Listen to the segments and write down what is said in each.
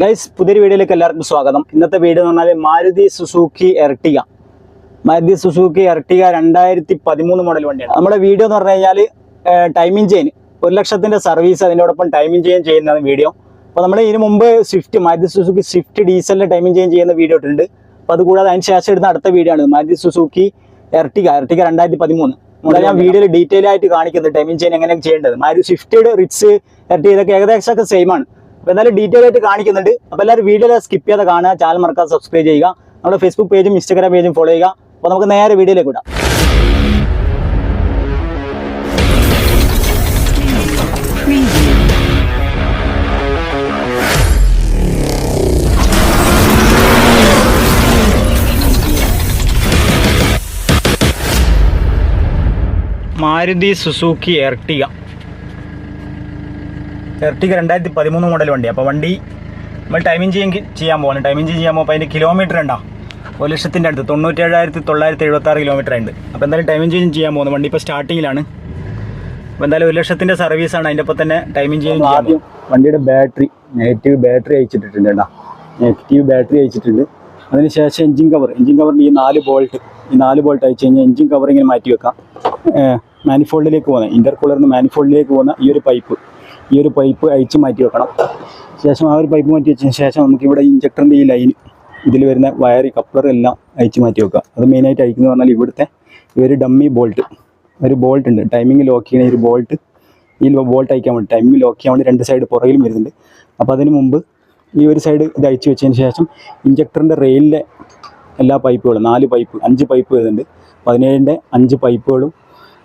Guys പുതിയൊരു വീഡിയോയിലേക്ക് എല്ലാവർക്കും സ്വാഗതം. ഇന്നത്തെ വീഡിയോ എന്ന് പറഞ്ഞാൽ Maruti Suzuki Ertiga Maruti Suzuki Ertiga രണ്ടായിരത്തി പതിമൂന്ന് മോഡൽ വണ്ടിയാണ്. നമ്മുടെ വീഡിയോ എന്ന് പറഞ്ഞു കഴിഞ്ഞാൽ ടൈമിംഗ് ചെയിൻ ഒരു ലക്ഷത്തിന്റെ സർവീസ് അതിനോടൊപ്പം ടൈമിംഗ് ചെയിൻ ചെയ്യുന്നതാണ് വീഡിയോ. അപ്പോൾ നമ്മൾ ഇതിന് മുമ്പ് സ്വിഫ്റ്റ് മാരുതി സുസൂക്കി സ്വിഫ്റ്റ് ഡീസലിന്റെ ടൈമിംഗ് ചെയിൻ ചെയ്യുന്ന വീഡിയോ ഇട്ടിട്ടുണ്ട്. അപ്പോൾ അത് കൂടാതെ അതിന് ശേഷം ഇടുന്ന അടുത്ത വീഡിയോ ആണ് മാരുതി സുസൂക്കി എർട്ടിക എർട്ടിക രണ്ടായിരത്തി പതിമൂന്ന് നമ്മുടെ ഞാൻ വീഡിയോയിൽ ഡീറ്റെയിൽ ആയിട്ട് കാണിക്കുന്നത് ടൈമിംഗ് ചെയിൻ എങ്ങനെയാണ് ചെയ്യേണ്ടത്. മാരുതി സ്വിഫ്റ്റ് റിറ്റ്സ് എർട്ടിക ഇതൊക്കെ ഏകദേശമൊക്കെ സെയിം ആണ്. അപ്പോൾ എന്തായാലും ഡീറ്റെയിൽ ആയിട്ട് കാണിക്കുന്നുണ്ട്. അപ്പോൾ എല്ലാവരും വീഡിയോ സ്കിപ്പ് ചെയ്യാതെ കാണുക ചാനൽ മറക്കാതെ സബ്സ്ക്രൈബ് ചെയ്യുക. നമ്മുടെ ഫേസ്ബുക്ക് പേജും ഇൻസ്റ്റാഗ്രാം പേജും ഫോളോ ചെയ്യുക. അപ്പോൾ നമുക്ക് നേരെ വീഡിയോയിലേക്ക് വിടാം. മാരുതി സുസൂക്കി എർട്ടിക എർട്ടിക രണ്ടായിരത്തി പതിമൂന്ന് മോഡൽ വണ്ടി. അപ്പോൾ വണ്ടി നമ്മൾ ടൈമിംഗ് ചെയ്യാൻ ചെയ്യാൻ പോകുന്നത് ടൈമിംഗ് ചെയ്യാൻ പോകുമ്പോൾ അതിന്റെ കിലോമീറ്റർ ഉണ്ടോ? ഒരു ലക്ഷത്തിന്റെ അടുത്ത്. തൊണ്ണൂറ്റേഴായിരത്തി തൊള്ളായിരത്തി എഴുപത്താറ് കിലോമീറ്റർ ഉണ്ട്. അപ്പോൾ എന്തായാലും ടൈമിംഗ് ചേഞ്ച് ചെയ്യാൻ പോകുന്നത് വണ്ടി ഇപ്പോൾ സ്റ്റാർട്ടിങ്ങിലാണ് അപ്പോൾ എന്തായാലും ഒരു ലക്ഷത്തിന്റെ സർവീസാണ് അതിന്റെ ഒപ്പം തന്നെ ടൈമിംഗ് ചേഞ്ച് ആദ്യം വണ്ടിയുടെ ബാറ്ററി നെഗറ്റീവ് ബാറ്ററി അയച്ചിട്ടിട്ടുണ്ട് കേട്ടോ. നെഗറ്റീവ് ബാറ്ററി അയച്ചിട്ടുണ്ട്. അതിനുശേഷം എഞ്ചിൻ കവർ എഞ്ചിൻ കവറിന്റെ ഈ നാല് ബോൾട്ട് ഈ നാല് ബോൾട്ട് അയച്ചു കഴിഞ്ഞാൽ എഞ്ചിൻ കവർ ഇങ്ങനെ മാറ്റി വെക്കാം. മാനിഫോൾഡിലേക്ക് പോകുന്ന ഇന്റർകൂളറിന് മാനിഫോൾഡിലേക്ക് പോകുന്ന ഈ ഒരു പൈപ്പ് ഈ ഒരു പൈപ്പ് അഴിച്ച് മാറ്റി വെക്കണം. ശേഷം ആ ഒരു പൈപ്പ് മാറ്റി വെച്ചതിന് ശേഷം നമുക്കിവിടെ ഇഞ്ചക്ടറിന്റെ ഈ ലൈൻ ഇതിൽ വരുന്ന വയർ കപ്ലർ എല്ലാം അഴിച്ച് മാറ്റി വെക്കുക. അത് മെയിനായിട്ട് അഴിക്കുന്നത് പറഞ്ഞാൽ ഇവിടുത്തെ ഒരു ഡമ്മി ബോൾട്ട് ഒരു ബോൾട്ട് ഉണ്ട്. ടൈമിംഗ് ലോക്ക് ചെയ്യുന്ന ഒരു ബോൾട്ട് ഈ ബോൾട്ട് അയക്കാൻ വേണ്ടി ടൈമിംഗ് ലോക്ക് ചെയ്യാൻ വേണ്ടി രണ്ട് സൈഡ് പുറകിലും വരുന്നുണ്ട്. അപ്പോൾ അതിന് മുമ്പ് ഈ ഒരു സൈഡ് ഇത് അയച്ച് വെച്ചതിന് ശേഷം ഇഞ്ചക്ടറിന്റെ റെയിലിലെ എല്ലാ പൈപ്പുകളും നാല് പൈപ്പ് അഞ്ച് പൈപ്പ് വരുന്നുണ്ട്. പതിനേഴിന്റെ അഞ്ച് പൈപ്പുകളും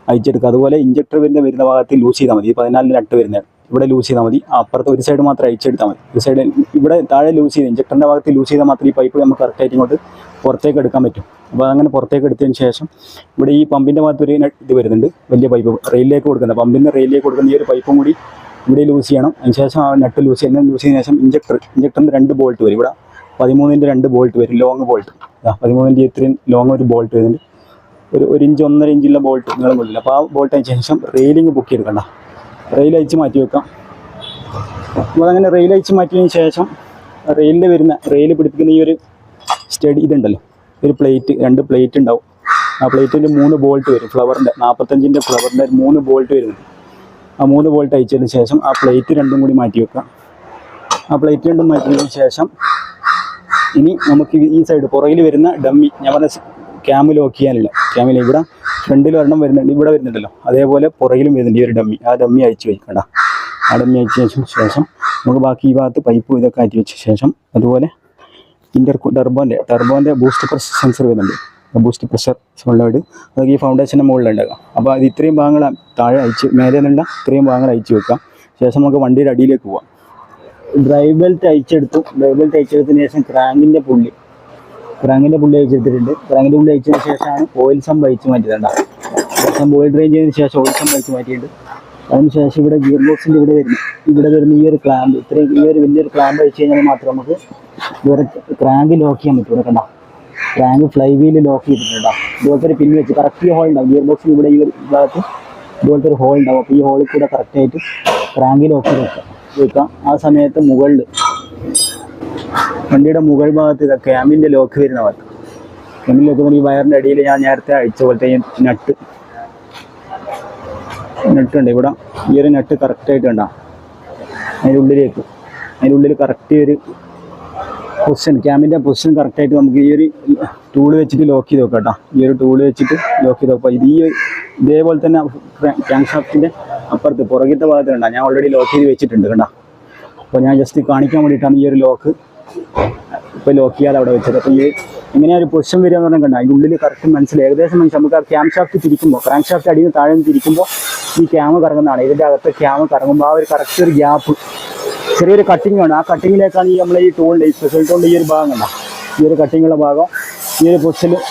അയച്ചെടുക്കുക അതുപോലെ ഇഞ്ചക്ടർ വരുന്ന വരുന്ന ഭാഗത്ത് ലൂസ് ചെയ്താൽ മതി. ഈ പതിനാലിന് നട്ട് വരുന്നത് ഇവിടെ ലൂസ് ചെയ്താൽ മതി. അപ്പുറത്ത് ഒരു സൈഡ് മാത്രം അയച്ചെടുത്താൽ മതി. ഒരു സൈഡ് ഇവിടെ താഴെ ലൂസ് ചെയ്ത് ഇഞ്ചക്ടറിന്റെ ഭാഗത്ത് ലൂസ് ചെയ്താൽ മാത്രമേ ഈ പൈപ്പ് നമുക്ക് കറക്റ്റായിട്ട് ഇങ്ങോട്ട് പുറത്തേക്ക് എടുക്കാൻ പറ്റും. അപ്പോൾ അങ്ങനെ പുറത്തേക്ക് എടുത്തതിന് ശേഷം ഇവിടെ ഈ പമ്പിന്റെ ഭാഗത്ത് ഒരു ഇത് വരുന്നുണ്ട്. വലിയ പൈപ്പ് റെയിലിലേക്ക് കൊടുക്കുന്ന പമ്പിന്റെ റെയിലിലേക്ക് കൊടുക്കുന്ന ഈ ഒരു പൈപ്പും കൂടി ഇവിടെ ലൂസ് ചെയ്യണം. അതിന് ശേഷം ആ നട്ട് ലൂസ് ചെയ്യുന്ന ലൂസ് ചെയ്തതിന് ശേഷം ഇഞ്ചക്ടർ ഇഞ്ചക്ടറിന്റെ രണ്ട് ബോൾട്ട് വരും. ഇവിടെ പതിമൂന്നിന്റെ രണ്ട് ബോൾട്ട് വരും ലോങ് ബോൾട്ട് പതിമൂന്നിന്റെ ഇത്രയും ലോങ് ഒരു ബോൾട്ട് വരുന്നുണ്ട്. ഒരു ഒരു ഇഞ്ച് ഒന്നര ഇഞ്ചുള്ള ബോൾട്ട് നീളം കൊള്ളില്ല അപ്പോൾ ആ ബോൾട്ട് അയച്ചതിന് ശേഷം റെയിലിംഗ് ബുക്ക് ചെയ്തെടുക്കണ്ട റെയിൽ അയച്ച് മാറ്റി വെക്കാം. അപ്പോൾ അങ്ങനെ റെയിൽ അയച്ച് മാറ്റിയതിന് ശേഷം റെയിലിൽ വരുന്ന റെയിൽ പിടിപ്പിക്കുന്ന ഈ ഒരു സ്റ്റഡി ഇതുണ്ടല്ലോ. ഒരു പ്ലേറ്റ് രണ്ട് പ്ലേറ്റ് ഉണ്ടാവും. ആ പ്ലേറ്റിന്റെ മൂന്ന് ബോൾട്ട് വരും. ഫ്ലവറിന്റെ നാൽപ്പത്തഞ്ചിന്റെ ഫ്ലവറിന്റെ മൂന്ന് ബോൾട്ട് വരും ആ മൂന്ന് ബോൾട്ട് അയച്ചതിന് ശേഷം ആ പ്ലേറ്റ് രണ്ടും കൂടി മാറ്റി വെക്കാം. ആ പ്ലേറ്റ് രണ്ടും മാറ്റിയതിന് ശേഷം ഇനി നമുക്ക് ഈ സൈഡ് പുറകിൽ വരുന്ന ഡമ്മി ഞാൻ പറഞ്ഞ ക്യാമ് ലോക്ക് ചെയ്യാനില്ല. ക്യാമിൽ ഇവിടെ ഫ്രണ്ടിൽ ഒരെണ്ണം വരുന്നുണ്ട് ഇവിടെ വരുന്നുണ്ടല്ലോ. അതേപോലെ പുറകിലും വരുന്നുണ്ട് ഈ ഒരു ഡമ്മി. ആ ഡമ്മി അയച്ചു വയ്ക്കണ്ട ആ ഡമ്മി അയച്ചതിന് ശേഷം നമുക്ക് ബാക്കി ഈ ഭാഗത്ത് പൈപ്പ് ഇതൊക്കെ അയച്ചു വെച്ച ശേഷം അതുപോലെ ഇന്റർ ടർബോന്റെ ടർബോന്റെ ബൂസ്റ്റ് പ്രഷർ സെൻസർ വരുന്നുണ്ട്. ബൂസ്റ്റ് പ്രഷർ സോളിഡ് അതൊക്കെ ഈ ഫൗണ്ടേഷന്റെ മുകളിലുണ്ടാകും അപ്പോൾ അത് ഇത്രയും ഭാഗങ്ങൾ താഴെ അയച്ച് മേലെ നിന്നുള്ള ഇത്രയും ഭാഗങ്ങൾ അയച്ചു വെക്കാം. ശേഷം നമുക്ക് വണ്ടിയുടെ അടിയിലേക്ക് പോവാം. ഡ്രൈവ് ബെൽറ്റ് അയച്ചെടുത്തു ഡ്രൈവ് ബെൽറ്റ് അയച്ചെടുത്തതിന് ശേഷം ക്രാങ്കിന്റെ പുള്ളി. ക്രാങ്കിന്റെ പുള്ളി അയച്ചെടുത്തിട്ടുണ്ട് ക്രാങ്കിന്റെ പുള്ളി അയച്ചതിന് ശേഷമാണ് ഓയിൽ സം വഹിച്ചു മാറ്റിയതണ്ട ഓയിൽ സംഭ് ഓയിൽ ഡ്രെയിൻ ചെയ്തതിന് ശേഷം ഓയിൽ സം വഹിച്ചു മാറ്റിയിട്ടുണ്ട്. അതിന് ശേഷം ഇവിടെ ഗിയർ ബോക്സിന്റെ ഇവിടെ വരുന്നു. ഇവിടെ വരുന്ന ഈ ഒരു ക്ലാമ്പ് ഇത്രയും ഈ ഒരു വലിയൊരു ക്ലാമ്പ് വെച്ച് കഴിഞ്ഞാൽ മാത്രം നമുക്ക് വേറെ ക്രാങ്ക് ലോക്ക് ചെയ്യാൻ പറ്റും. ഇവിടെ കണ്ട? ക്രാങ്ക് ഫ്ലൈ വീൽ ലോക്ക് ചെയ്തിട്ടുണ്ടോ ഇതുപോലത്തെ ഒരു പിൻ വെച്ച് കറക്റ്റ് ഹോൾ ഉണ്ടാവും. ഗിയർ ബോക്സിൽ ഇവിടെ ഈ ഒരു ഭാഗത്ത് ഇതുപോലത്തെ ഒരു ഹോൾ ഉണ്ടാവും. അപ്പോൾ ഈ ഹോളിൽ കൂടെ കറക്റ്റായിട്ട് ക്രാങ്ക് ലോക്ക് ചെയ്ത് വെക്കാം. ആ സമയത്ത് മുകളിൽ വണ്ടിയുടെ മുകൾ ഭാഗത്ത് ഇതാ ക്യാമിന്റെ ലോക്ക് വരുന്ന ഭാഗത്ത്. ക്യാമിന്റെ ലോക്ക് ഈ വയറിന്റെ അടിയിൽ ഞാൻ നേരത്തെ അഴിച്ച പോലത്തെ ഈ നട്ട് നട്ടുണ്ട് ഇവിടെ ഈ ഒരു നട്ട് കറക്റ്റായിട്ട് ഉണ്ടാവും അതിന്റെ ഉള്ളിലേക്ക്. അതിന്റെ ഉള്ളിൽ കറക്റ്റ് ഒരു പൊസിഷൻ ക്യാമിന്റെ പൊസിഷൻ കറക്റ്റായിട്ട് നമുക്ക് ഈ ഒരു ടൂൾ വെച്ചിട്ട് ലോക്ക് ചെയ്ത് നോക്കാം കേട്ടോ. ഈ ഒരു ടൂൾ വെച്ചിട്ട് ലോക്ക് ചെയ്ത് നോക്കാം ഇത് ഈ ഇതേപോലെ തന്നെ ക്യാങ് ഷാഫ്റ്റിന്റെ അപ്പുറത്ത് പുറകിലത്തെ ഭാഗത്തുണ്ടാ ഞാൻ ഓൾറെഡി ലോക്ക് ചെയ്ത് വെച്ചിട്ടുണ്ട് കേട്ടോ അപ്പോൾ ഞാൻ ജസ്റ്റ് കാണിക്കാൻ വേണ്ടിയിട്ടാണ് ഈ ഒരു ലോക്ക് ഇപ്പോൾ ലോക്ക് ചെയ്യാതെ അവിടെ വെച്ചത്. അപ്പോൾ ഈ ഇങ്ങനെ ഒരു പൊസിഷൻ വരിക എന്ന് പറഞ്ഞാൽ കണ്ട? അതിന്റെ ഉള്ളിൽ കറക്റ്റ് മനസ്സിലായി. ഏകദേശം മനസ്സിൽ നമുക്ക് ആ ക്യാം ഷാഫ്റ്റ് തിരിക്കുമ്പോൾ ക്രാങ്ക് ഷാഫ്റ്റ് അടിയിൽ നിന്ന് താഴെ നിന്ന് തിരിക്കുമ്പോൾ ഈ ക്യാമ് കറങ്ങുന്നതാണ്. ഇതിന്റെ അകത്ത് ക്യാമ് കറങ്ങുമ്പോൾ ആ ഒരു കറക്റ്റ് ഒരു ഗ്യാപ്പ് ചെറിയൊരു കട്ടിങ് ആണ്. ആ കട്ടിങ്ങിലേക്കാണ് ഈ നമ്മളെ ഈ ടൂളിന്റെ ഈ സ്പെഷ്യൽ ടൂളിന്റെ ഈ ഒരു ഭാഗം കണ്ട? ഈ ഒരു കട്ടിങ്ങുള്ള ഭാഗം ഈ ഒരു പൊസിഷനിൽ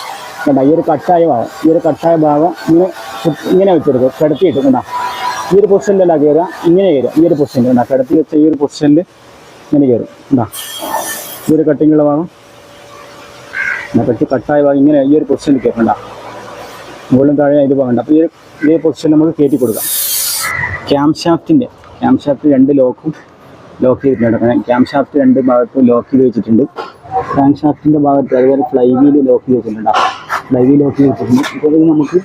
കണ്ട? ഈ ഒരു കട്ടായ ഭാഗം ഈ ഒരു കട്ടായ ഭാഗം ഇങ്ങനെ ഇങ്ങനെ വെച്ചെടുക്കും. കിടത്തിയിട്ട് കണ്ട? ഈ ഒരു പൊസിഷനിലല്ല കയറുക ഇങ്ങനെ കയറുക ഈ ഒരു പൊസിഷനിൽ കണ്ട? കിടത്തി വെച്ച ഈ ഒരു പൊസിഷനിൽ ഇങ്ങനെ കയറും കണ്ടാ? ഈ ഒരു കട്ടിങ്ങുള്ള ഭാഗം. പറ്റി കട്ടായ ഭാഗം ഇങ്ങനെ ഈ ഒരു പൊസിഷനിൽ കയറ്റണ്ട മുകളിലും താഴെ ഇത് പോകണ്ട. അപ്പോൾ ഈ ഒരു- ഈ പൊസിഷൻ നമുക്ക് കയറ്റി കൊടുക്കാം. ക്യാം ഷാഫ്റ്റിന്റെ ക്യാം ഷാഫ്റ്റ് രണ്ട് ലോക്കും ലോക്ക് ചെയ്തിട്ടുണ്ട്. ക്യാം ഷാഫ്റ്റ് രണ്ട് ഭാഗത്തും ലോക്ക് ചെയ്ത് വെച്ചിട്ടുണ്ട്. ക്യാം ഷാഫ്റ്റിന്റെ ഭാഗത്ത് അതുപോലെ ഫ്ലൈ വീൽ ലോക്ക് ചെയ്ത് വെച്ചിട്ടുണ്ട് ഫ്ലൈ വീൽ ലോക്ക് ചെയ്ത് വെച്ചിട്ടുണ്ട്. ഇപ്പോൾ നമുക്ക്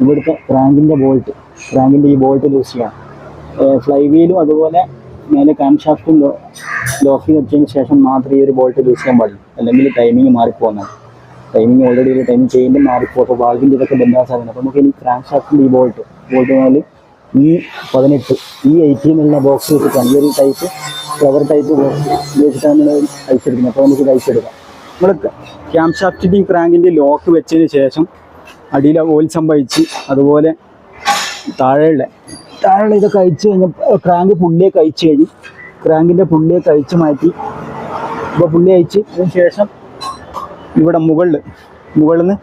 ഇവിടുത്തെ ക്രാങ്കിന്റെ ബോൾട്ട് ക്രാങ്കിന്റെ ഈ ബോൾട്ട് ലൂസ് ചെയ്യാം. ഫ്ലൈ വീലും അതുപോലെ മേലെ ക്യാം ഷാഫ്റ്റും ലോക്ക് വെച്ചതിന് ശേഷം മാത്രമേ ഈ ഒരു ബോൾട്ട് യൂസ് ചെയ്യാൻ പാടുള്ളൂ അല്ലെങ്കിൽ ടൈമിങ് മാറിപ്പോകുന്നതാണ് ടൈമിങ് ഓൾറെഡി ഒരു ടൈം ചെയ്യുമ്പോൾ മാറിപ്പോ അപ്പോൾ വാൾവിന്റെ ഇതൊക്കെ ബന്ധാൻ സാധനം. അപ്പോൾ നമുക്ക് ഇനി ക്രാഷ് ആക്കുന്ന ഈ ബോൾട്ട് ബോൾട്ട് പറഞ്ഞാൽ ഈ പതിനെട്ട് ഈ എയ്റ്റീൻ എന്നുള്ള ബോക്സ് വെച്ചിട്ടാണ്. ഈ ഒരു ടൈപ്പ് ഫ്ലവർ ടൈപ്പ് ബോക്സ് വെച്ചിട്ടാണ് നമ്മൾ അയച്ചെടുക്കുന്നത് അപ്പോൾ നമുക്ക് അയച്ചെടുക്കാം നമ്മൾ ക്യാം ഷാഫ്റ്റിന്റെയും ക്രാങ്കിന്റെ ലോക്ക് വെച്ചതിന് ശേഷം അടിയിൽ ഓയിൽ സംഭവിച്ച് അതുപോലെ താഴെയുള്ള താഴെയുള്ള ഇതൊക്കെ അയച്ചു കഴിഞ്ഞാൽ ക്രാങ്ക് പുള്ളിയൊക്കെ അയച്ചു കഴിഞ്ഞ് ക്രാങ്കിന്റെ പുള്ളിയൊക്കെ കഴിച്ചു മാറ്റി. ഇപ്പോൾ പുള്ളി അയച്ച്. അതിന് ശേഷം ഇവിടെ മുകളിൽ മുകളിൽ നിന്ന്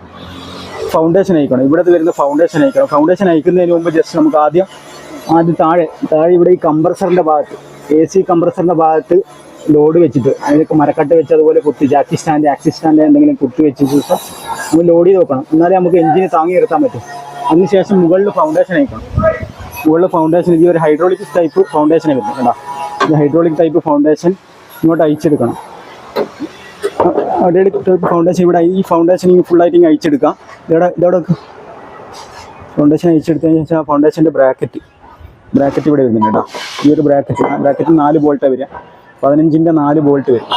ഫൗണ്ടേഷൻ അയക്കണം. ഇവിടെ വരുന്ന ഫൗണ്ടേഷൻ അയക്കണം. ഫൗണ്ടേഷൻ അയക്കുന്നതിന് മുമ്പ് ജസ്റ്റ് നമുക്ക് ആദ്യം ആദ്യം താഴെ താഴെ ഇവിടെ ഈ കംപ്രസറിന്റെ ഭാഗത്ത് എ സി കംപ്രസറിന്റെ ഭാഗത്ത് ലോഡ് വെച്ചിട്ട് അതിലേക്ക് മരക്കട്ട് വെച്ച് അതുപോലെ കുത്തി ജാക്കി സ്റ്റാൻഡ് ആക്സിസ് സ്റ്റാൻഡ് എന്തെങ്കിലും കുത്തി വെച്ച് ശേഷം നമുക്ക് ലോഡ് ചെയ്ത് വെക്കണം. എന്നാലേ നമുക്ക് എഞ്ചിന് താങ്ങി നിർത്താൻ പറ്റും. അതിനുശേഷം മുകളിൽ ഫൗണ്ടേഷൻ അയക്കണം. മുകളിൽ ഫൗണ്ടേഷൻ ഈ ഒരു ഹൈഡ്രോളിക് ടൈപ്പ് ഫൗണ്ടേഷൻ വരുന്നത് കേട്ടോ ഇത് ഹൈഡ്രോളിക് ടൈപ്പ് ഫൗണ്ടേഷൻ ഇങ്ങോട്ട് അയച്ചെടുക്കണം ഹൈഡ്രോളിക് ടൈപ്പ് ഫൗണ്ടേഷൻ ഇവിടെ ഈ ഫൗണ്ടേഷൻ ഈ ഫുള്ളായിട്ട് ഇങ്ങനെ അയച്ചെടുക്കാം ഇതോടെ ഇതോടെ ഫൗണ്ടേഷൻ അയച്ചെടുത്തതിന് ശേഷം ആ ഫൗണ്ടേഷന്റെ ബ്രാക്കറ്റ് ബ്രാക്കറ്റ് ഇവിടെ വരുന്നുണ്ട് കേട്ടോ. ഈ ഒരു ബ്രാക്കറ്റ് ബ്രാക്കറ്റ് നാല് ബോൾട്ടാണ് വരിക. പതിനഞ്ചിന്റെ നാല് ബോൾട്ട് വരും.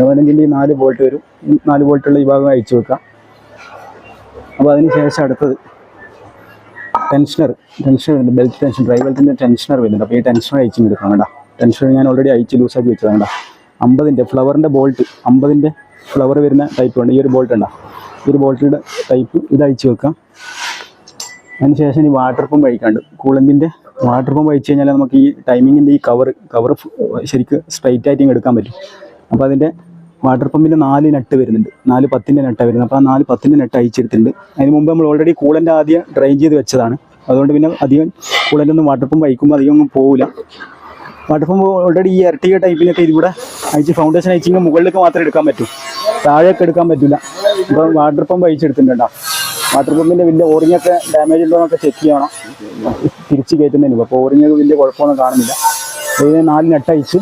പതിനഞ്ചിന്റെ ഈ നാല് ബോൾട്ട് വരും. നാല് ബോൾട്ടുള്ള ഈ ഭാഗം അയച്ചു വെക്കാം. അപ്പോൾ അതിന് ശേഷം അടുത്തത് ടെൻഷനർ ടെൻഷനർ വരുന്നുണ്ട്. ബെൽറ്റ് ടെൻഷൻ ഡ്രൈവ് ടെൻഷനർ വരുന്നുണ്ട്. അപ്പോൾ ഈ ടെൻഷനർ അയച്ചു എടുക്കണം കേട്ടോ. ടെൻഷനർ ഞാൻ ഓൾറെഡി അയച്ച് ലൂസാക്കി വെച്ചതാണ് കേട്ടോ അമ്പതിന്റെ ഫ്ലവറിന്റെ ബോൾട്ട് അമ്പതിന്റെ ഫ്ലവർ വരുന്ന ടൈപ്പ് ഉണ്ട് ഈ ഒരു ബോൾട്ട് ഉണ്ടോ ഈ ഒരു ബോൾട്ടിന്റെ ടൈപ്പ് ഇത് അയച്ചു വെക്കാം. അതിന് ശേഷം ഈ വാട്ടർ പമ്പ് അഴിക്കാണ്ട്. കൂളന്റിന്റെ വാട്ടർ പമ്പ് അയച്ചു കഴിഞ്ഞാൽ നമുക്ക് ഈ ടൈമിങ്ങിന്റെ ഈ കവർ കവർ ശരിക്ക് സ്ട്രൈറ്റ് ആയിട്ട് എടുക്കാൻ പറ്റും. അപ്പോൾ അതിന്റെ വാട്ടർ പമ്പിന്റെ നാല് നട്ട് വരുന്നുണ്ട്. നാല് പത്തിന്റെ നെട്ടാണ് വരുന്നത്. അപ്പോൾ ആ നാല് പത്തിന്റെ നെട്ട് അയച്ചെടുത്തിട്ടുണ്ട് അതിന് മുമ്പ് നമ്മൾ ഓൾറെഡി കൂളന്റെ ആദ്യം ഡ്രൈൻ ചെയ്ത് വെച്ചതാണ്. അതുകൊണ്ട് പിന്നെ അധികം കൂളന്റെ ഒന്നും വാട്ടർ പമ്പ് അയക്കുമ്പോൾ അധികം ഒന്നും പോകില്ല വാട്ടർ പമ്പ് ഓൾറെഡി ഈ ഇരട്ടിക ടൈപ്പിനൊക്കെ ഇതിവിടെ അയച്ച് ഫൗണ്ടേഷൻ അയച്ചിങ്ങ് മുകളിലേക്ക് മാത്രമേ എടുക്കാൻ പറ്റൂ. താഴെയൊക്കെ എടുക്കാൻ പറ്റില്ല ഇപ്പം വാട്ടർ പമ്പ് അയച്ചെടുത്തിട്ടുണ്ടോ? വാട്ടർ പമ്പിന്റെ വലിയ ഓറിങ്ങൊക്കെ ഡാമേജ് ഉണ്ടോന്നൊക്കെ ചെക്ക് ചെയ്യണം. തിരിച്ച് കയറ്റുന്നതിന്. അപ്പോൾ ഓറിങ്ങൊക്കെ വലിയ കുഴപ്പമൊന്നും കാണുന്നില്ല. ഇതിന് നാല് നെട്ട് അയച്ച്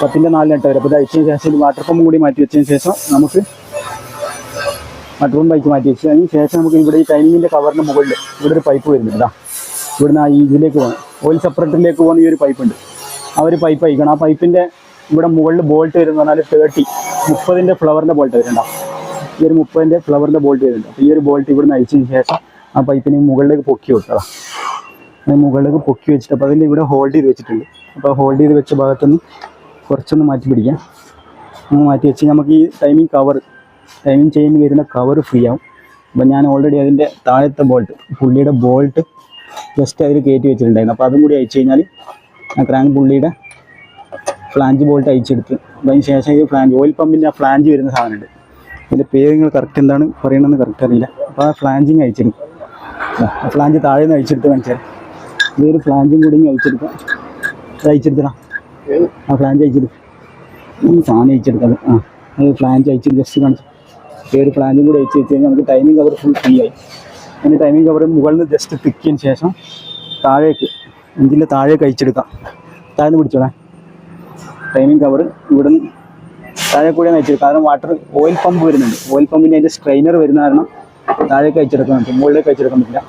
പത്തിന്റെ നാല് നെട്ട് വരും. അപ്പോൾ ഇത് അയച്ചതിന് ശേഷം വാട്ടർ പമ്പ് കൂടി മാറ്റി വെച്ചതിന് ശേഷം നമുക്ക് വാട്ടർ പമ്പ് അയച്ച് മാറ്റി വെച്ചു. അതിന് ശേഷം നമുക്ക് ഇവിടെ ഈ ടൈമിങ്ങിന്റെ കവറിന്റെ മുകളിൽ ഇവിടെ ഒരു പൈപ്പ് വരുന്നുണ്ട്. ഇവിടുന്ന് ഈ ഇതിലേക്ക് പോകണം ഓയിൽ സെപ്പറേറ്ററിലേക്ക് പോകുന്ന ഈ ഒരു പൈപ്പ് ഉണ്ട്. ആ ഒരു പൈപ്പ് അയക്കണം ആ പൈപ്പിന്റെ ഇവിടെ മുകളിൽ ബോൾട്ട് വരുന്ന പറഞ്ഞാൽ തേർട്ടി മുപ്പതിന്റെ ഫ്ലവറിന്റെ ബോൾട്ട് വരുന്നുണ്ടോ. ഈ ഒരു മുപ്പതിന്റെ ഫ്ലവറിന്റെ ബോൾട്ട് വരുന്നുണ്ട്. അപ്പോൾ ഈ ഒരു ബോൾട്ട് ഇവിടുന്ന് അയച്ചതിന് ശേഷം ആ പൈപ്പിനെ മുകളിലേക്ക് പൊക്കി വെക്കുക അത് മുകളിലേക്ക് പൊക്കി വെച്ചിട്ട് അപ്പോൾ അതിന്റെ ഇവിടെ ഹോൾഡ് ചെയ്ത് വെച്ചിട്ടുണ്ട്. അപ്പോൾ ഹോൾഡ് ചെയ്ത് വെച്ച ഭാഗത്തുനിന്ന് കുറച്ചൊന്ന് മാറ്റി പിടിക്കാം. അങ്ങ് മാറ്റി വെച്ച് നമുക്ക് ഈ ടൈമിംഗ് കവർ ടൈമിംഗ് ചെയിൻ വരുന്ന കവർ ഫ്രീ ആവും. അപ്പോൾ ഞാൻ ഓൾറെഡി അതിന്റെ താഴത്തെ ബോൾട്ട് പുള്ളിയുടെ ബോൾട്ട് ജസ്റ്റ് അതിൽ കയറ്റി വെച്ചിട്ടുണ്ടായിരുന്നു. അപ്പോൾ അതും കൂടി അയച്ചു കഴിഞ്ഞാൽ ആ ക്രാങ്ക് പുള്ളിയുടെ ഫ്ലാഞ്ച് ബോൾട്ട് അയച്ചെടുത്ത് അതിന് ശേഷം ഈ ഫ്ലാഞ്ച് ഓയിൽ പമ്പിന്റെ ആ ഫ്ലാഞ്ച് വരുന്ന സാധനമുണ്ട്. അതിന്റെ പേര് നിങ്ങൾ കറക്റ്റ് എന്താണ് പറയണമെന്ന് കറക്റ്റ് അറിയില്ല. അപ്പോൾ ആ ഫ്ലാഞ്ചിങ് അയച്ചെടുക്കും ആ ഫ്ലാഞ്ച് താഴെ നിന്ന് അയച്ചെടുത്ത് കാണിച്ചാൽ ഇതൊരു ഫ്ലാഞ്ചും കൂടി അയച്ചെടുക്കാം ഇത് അയച്ചെടുത്തടാ ആ ഫ്ലാഞ്ച് അയച്ചെടുക്കും ഈ സാധനം അയച്ചെടുത്തത് ആ അത് ഫ്ലാഞ്ച് അയച്ചെടുത്ത് ജസ്റ്റ് കാണിച്ചു. ഈ ഒരു ഫ്ലാഞ്ചും കൂടി അയച്ചു വെച്ച് കഴിഞ്ഞാൽ നമുക്ക് ടൈമിംഗ് അവർ ഫുൾ ഫ്രീ ആയി. അതിന് ടൈമിംഗ് കവർ മുകളിൽ നിന്ന് ജസ്റ്റ് തിക്കിയതിന് ശേഷം താഴേക്ക് എഞ്ചിന്റെ താഴേക്ക് അയച്ചെടുക്കാം താഴ്ന്ന് പിടിച്ചോളാം. ടൈമിംഗ് കവർ ഇവിടെ നിന്ന് താഴെ കൂടെ അയച്ചെടുക്കാം കാരണം വാട്ടർ ഓയിൽ പമ്പ് വരുന്നുണ്ട്. ഓയിൽ പമ്പിന്റെ അതിന്റെ സ്ട്രെയിനർ വരുന്ന കാരണം താഴേക്ക് അയച്ചെടുക്കാൻ പറ്റും മുകളിലേക്ക് അയച്ചെടുക്കാൻ പറ്റില്ല.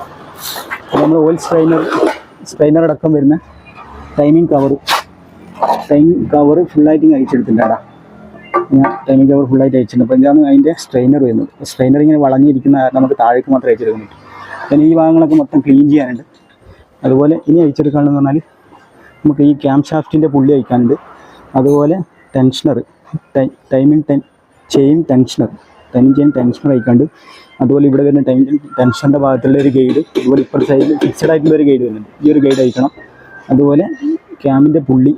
നമ്മൾ ഓയിൽ സ്ട്രെയിനർ സ്ട്രെയിനർ അടക്കം വരുന്ന ടൈമിംഗ് കവർ ടൈമിംഗ് കവർ ഫുള്ളായിട്ട് ഇങ്ങനെ അയച്ചെടുത്തിട്ടുണ്ടാടാ ഞാൻ ടൈമിംഗ് കവർ ഫുള്ളായിട്ട് അയച്ചിട്ടുണ്ട് അപ്പോൾ എന്താണ് അതിന്റെ സ്ട്രെയിനർ വരുന്നത്. സ്ട്രെയിനർ ഇങ്ങനെ വളഞ്ഞിരിക്കുന്ന നമുക്ക് താഴേക്ക് മാത്രമേ അയച്ചെടുക്കാൻ പറ്റൂ. പിന്നെ ഈ ഭാഗങ്ങളൊക്കെ മൊത്തം ക്ലീൻ ചെയ്യാനുണ്ട്. അതുപോലെ ഇനി അയച്ചെടുക്കാനെന്ന് പറഞ്ഞാൽ നമുക്ക് ഈ ക്യാം ഷാഫ്റ്റിന്റെ പുള്ളി അയക്കാനുണ്ട് അതുപോലെ tensioner timing ten chain tensioner timing chain tensioner അയക്കാണ്ട് അതുപോലെ ഇവിടെ വരുന്ന ടൈം ടെൻഷന്റെ ഭാഗത്തുള്ള ഒരു ഗൈഡ് അതുപോലെ ഇപ്പോഴത്തെ സൈഡിൽ ഫിക്സഡ് ആയിട്ടുള്ള ഒരു ഗൈഡ് വരുന്നുണ്ട്. ഈ ഒരു ഗൈഡ് അയക്കണം അതുപോലെ ക്യാമിന്റെ പുള്ളി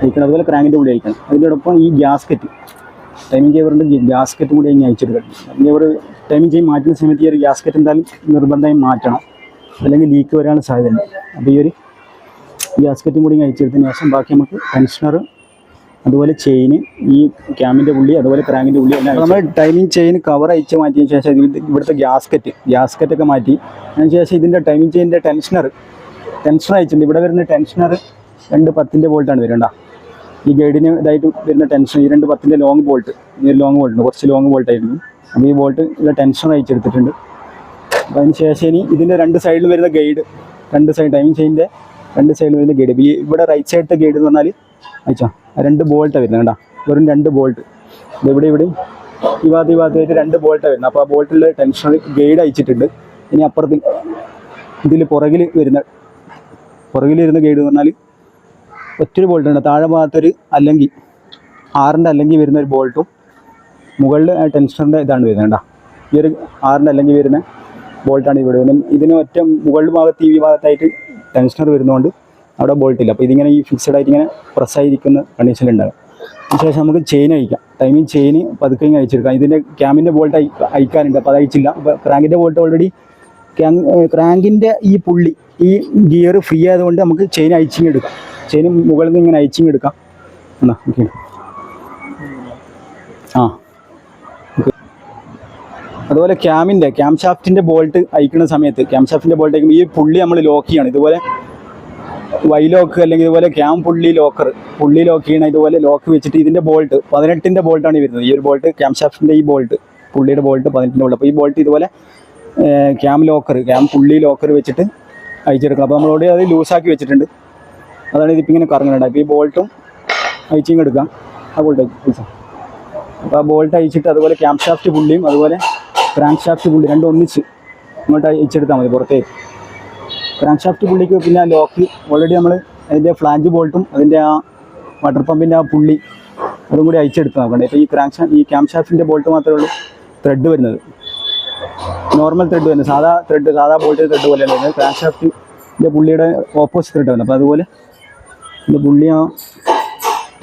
അയക്കണം അതുപോലെ ക്രാങ്കിന്റെ പുള്ളി അയക്കണം അതിനോടൊപ്പം ഈ ഗ്യാസ്കറ്റ് ടൈമിംഗ് കേവറിന്റെ ഗ്യാസ്കറ്റും കൂടി ഇങ്ങനെ അയച്ചെടുക്കണം ടൈമിംഗ് കേവർ ടൈമിംഗ് ചെയ്യും മാറ്റുന്ന സമയത്ത് ഈ ഒരു ഗ്യാസ്കറ്റ് എന്തായാലും നിർബന്ധമായും മാറ്റണം. അല്ലെങ്കിൽ ലീക്ക് വരാനുള്ള സാധ്യതയുണ്ട്. അപ്പോൾ ഈ ഒരു ഗ്യാസ്കറ്റും കൂടി അയച്ചെടുത്തതിന് ശേഷം ബാക്കി നമുക്ക് ടെൻഷനർ അതുപോലെ ചെയിന് ഈ ക്യാമിന്റെ ഉള്ളി അതുപോലെ ക്രാങ്കിന്റെ ഉള്ളി എല്ലാം നമ്മൾ ടൈമിംഗ് ചെയിൻ കവർ അയച്ച് മാറ്റിയതിന് ശേഷം ഇതിൽ ഇവിടുത്തെ ഗ്യാസ്കറ്റ് ഗ്യാസ്കറ്റൊക്കെ മാറ്റി. അതിന് ശേഷം ഇതിന്റെ ടൈമിംഗ് ചെയിനിന്റെ ടെൻഷനർ ടെൻഷനർ അയച്ചിട്ടുണ്ട്. ഇവിടെ വരുന്ന ടെൻഷനർ രണ്ട് പത്തിന്റെ വോൾട്ടാണ് വരുന്നത് ഈ ഗൈഡിന് ഇതായിട്ട് വരുന്ന ടെൻഷൻ ഈ രണ്ട് പത്തിന്റെ ലോങ് ബോൾട്ട് ഈ ലോങ് ബോൾട്ട് കുറച്ച് ലോങ് ബോൾട്ട് ആയിരുന്നു. അപ്പോൾ ഈ ബോൾട്ട് ഇവിടെ ടെൻഷൻ അയച്ചെടുത്തിട്ടുണ്ട് അപ്പോൾ അതിന് ശേഷം ഇനി ഇതിന്റെ രണ്ട് സൈഡിൽ വരുന്ന ഗൈഡ് രണ്ട് സൈഡ് ടൈമിംഗ് ചെയിന്റെ രണ്ട് സൈഡിൽ വരുന്ന ഗൈഡ് ഈ ഇവിടെ റൈറ്റ് സൈഡത്തെ ഗൈഡ് എന്ന് പറഞ്ഞാൽ അയച്ചാ? രണ്ട് ബോൾട്ടാണ് വരുന്നത് കേട്ടോ വെറും രണ്ട് ബോൾട്ട് ഇവിടെ ഇവിടെ ഈ ഭാഗത്ത് ഈ ഭാഗത്തായിട്ട് രണ്ട് ബോൾട്ടാണ് വരുന്നത്. അപ്പോൾ ആ ബോൾട്ടിൽ ടെൻഷൻ ഗൈഡ് അയച്ചിട്ടുണ്ട്. ഇനി അപ്പുറത്ത് ഇതിൽ പുറകിൽ വരുന്ന പുറകിൽ വരുന്ന ഗൈഡ് എന്ന് പറഞ്ഞാൽ ഒറ്റൊരു ബോൾട്ട് ഉണ്ട്. താഴെ ഭാഗത്തൊരു അല്ലെങ്കിൽ ആറിന്റെ അല്ലെങ്കിൽ വരുന്ന ഒരു ബോൾട്ടും മുകളിൽ ടെൻഷറിന്റെ ഇതാണ് വരുന്നത് കേട്ടോ ഈ ഒരു ആറിന്റെ അല്ലെങ്കിൽ വരുന്ന ബോൾട്ടാണ് ഇവിടെ വരുന്നത്. ഇതിന് ഒറ്റ മുകളിൽ ഭാഗത്ത് ഈ ഭാഗത്തായിട്ട് ടെൻഷനർ വരുന്നതുകൊണ്ട് അവിടെ ബോൾട്ടില്ല അപ്പോൾ ഇതിങ്ങനെ ഈ ഫിക്സഡ് ആയിട്ട് ഇങ്ങനെ പ്രസ് ആയിരിക്കുന്ന കണ്ടീഷനിലുണ്ടാകും അതിനുശേഷം നമുക്ക് ചെയിൻ അയക്കാം ടൈമിങ് ചെയിൻ പതുക്കെ ഇങ്ങനെ അയച്ചെടുക്കാം ഇതിന്റെ ക്യാമിന്റെ ബോൾട്ട് അയ അയക്കാനുണ്ട്. അപ്പോൾ അത് അയച്ചില്ല. അപ്പോൾ ക്രാങ്കിന്റെ ബോൾട്ട് ഓൾറെഡി ക്രാങ്കിന്റെ ഈ പുള്ളി ഈ ഗിയർ ഫ്രീ ആയതുകൊണ്ട് നമുക്ക് ചെയിൻ അയച്ചിങ് ചെയിൻ മുകളിൽ നിന്ന് ഇങ്ങനെ അയച്ചിങ് എടുക്കാം. എന്നാ ഓക്കെ. ആ. അതുപോലെ ക്യാമിന്റെ ക്യാം ഷാഫ്റ്റിന്റെ ബോൾട്ട് അയക്കുന്ന സമയത്ത് ക്യാം ഷാഫ്റ്റിന്റെ ബോൾട്ട് അയക്കുമ്പോൾ ഈ പുള്ളി നമ്മൾ ലോക്ക് ചെയ്യണം. ഇതുപോലെ വൈ ലോക്ക് അല്ലെങ്കിൽ ഇതുപോലെ ക്യാം പുള്ളി ലോക്കർ പുള്ളി ലോക്ക് ചെയ്യണ ഇതുപോലെ ലോക്ക് വെച്ചിട്ട് ഇതിന്റെ ബോൾട്ട് പതിനെട്ടിന്റെ ബോൾട്ടാണ് വരുന്നത്. ഈ ഒരു ബോൾട്ട് ക്യാം ഷാഫ്റ്റിന്റെ ഈ ബോൾട്ട് പുള്ളിയുടെ ബോൾട്ട് പതിനെട്ടിന്റെ ബോൾട്ട്. അപ്പോൾ ഈ ബോൾട്ട് ഇതുപോലെ cam locker cam pulley locker വെച്ചിട്ട് അയച്ചെടുക്കണം. അപ്പോൾ നമ്മളോട് അത് ലൂസാക്കി വെച്ചിട്ടുണ്ട്. അതാണ് ഇതിപ്പോൾ ഇങ്ങനെ കറങ്ങുന്നുണ്ട് അപ്പോൾ ഈ ബോൾട്ടും അയച്ചിങ് എടുക്കാം. ആ ബോൾട്ട് അയച്ചാൽ അപ്പോൾ ആ ബോൾട്ട് അയച്ചിട്ട് അതുപോലെ ക്യാമ്പ് ഷാഫ്റ്റ് പുള്ളിയും അതുപോലെ ക്രാങ്ക് ഷാഫ്റ്റ് പുള്ളി രണ്ടും ഒന്നിച്ച് ഇങ്ങോട്ട് അയച്ചെടുത്താൽ മതി പുറത്തേക്ക്. ക്രാങ്ക് ഷാഫ്റ്റ് പുള്ളിക്ക് പിന്നെ ലോക്ക് ഓൾറെഡി നമ്മൾ അതിന്റെ ഫ്ലാഞ്ച് ബോൾട്ടും അതിന്റെ ആ വാട്ടർ പമ്പിന്റെ ആ പുള്ളി അതും കൂടി അയച്ചെടുത്ത് നോക്കണ്ടേ. ഇപ്പോൾ ഈ ക്രാങ്ക് ഈ ക്യാമ്പ് ഷാഫ്റ്റിന്റെ ബോൾട്ട് മാത്രമേ ഉള്ളൂ ത്രെഡ് വരുന്നത്. നോർമൽ ത്രെഡ് വരുന്നത്. സാധാ ത്രെഡ് സാധാ ബോൾട്ട് ത്രെഡ് പോലെയാണ് വരുന്നത്. ക്രാങ്ക് ഷാഫ്റ്റിന്റെ പുള്ളിയുടെ ഓപ്പോസിറ്റ് ത്രെഡ് വരുന്നത്. അപ്പോൾ അതുപോലെ ഇതിന്റെ പുള്ളി ആ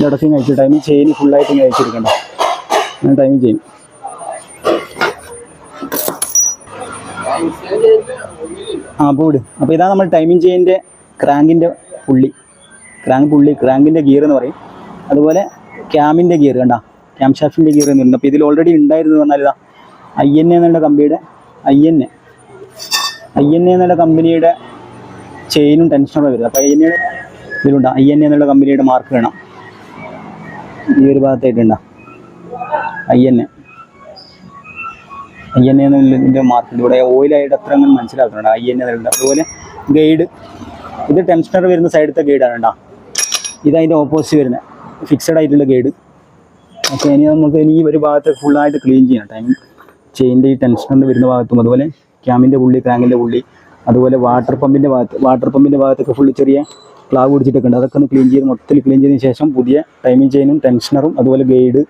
ഇടയ്ക്ക് അയച്ചിട്ട് അതിന് ചെയിൻ ഫുള്ളായിട്ട് ഇങ്ങനെ ഞാൻ ടൈമിങ് ചെയ്യും. ആ പോട് അപ്പോൾ ഇതാണ് നമ്മൾ ടൈമിങ് ചെയിന്റെ ക്രാങ്കിന്റെ പുള്ളി. ക്രാങ്ക് പുള്ളി ക്രാങ്കിന്റെ ഗിയർ എന്ന് പറയും. അതുപോലെ ക്യാമിന്റെ ഗിയർ കണ്ട. ക്യാം ഷാഫിന്റെ ഗിയർ എന്നുണ്ട് അപ്പോൾ ഇതിൽ ഓൾറെഡി ഉണ്ടായിരുന്നു പറഞ്ഞാൽ ഇതാ ഐ എൻ എ എന്നുള്ള കമ്പനിയുടെ I N A I N A എന്നുള്ള കമ്പനിയുടെ ചെയിനും ടെൻഷനോടെ വരുന്നത്. അപ്പോൾ ഐ എൻ എയുടെ ഇതിലുണ്ട്. ഐ എൻ എന്നുള്ള കമ്പനിയുടെ മാർക്ക് വേണം. ഈ ഒരു ഭാഗത്തായിട്ടുണ്ട. ഐ എൻ ഐ എൻ എന്നുള്ളതിന്റെ മാർക്ക് ഇവിടെ ഓയിലായിട്ട് അത്ര അങ്ങനെ മനസ്സിലാക്കുന്നുണ്ട്. ഐ എൻ എന്നുണ്ട് അതുപോലെ ഗൈഡ് ഇത് ടെൻഷനർ വരുന്ന സൈഡത്തെ ഗൈഡാണ് കേട്ടോ. ഇത് അതിന്റെ ഓപ്പോസിറ്റ് വരുന്നത്. ഫിക്സഡ് ആയിട്ടുള്ള ഗൈഡ് ഓക്കെ ഇനി നമുക്ക് ഇനി ഒരു ഭാഗത്ത് ഫുള്ളായിട്ട് ക്ലീൻ ചെയ്യണം ടൈം ചെയിന്റെ ഈ ടെൻഷനറിന്റെ വരുന്ന ഭാഗത്തും അതുപോലെ ക്യാമിന്റെ പുള്ളി ക്രാങ്കിന്റെ പുള്ളി അതുപോലെ വാട്ടർ പമ്പിന്റെ ഭാഗത്ത് വാട്ടർ പമ്പിന്റെ ഭാഗത്തൊക്കെ ഫുള്ള് ചെറിയ പ്ലാവ് പിടിച്ചിട്ടൊക്കെ ഉണ്ട് അതൊക്കെ ഒന്ന് ക്ലീൻ ചെയ്ത് മൊത്തത്തിൽ ക്ലീൻ ചെയ്തതിന് ശേഷം പുതിയ ടൈമിംഗ് ചെയിനും ടെൻഷനറും അതുപോലെ ഗൈഡ്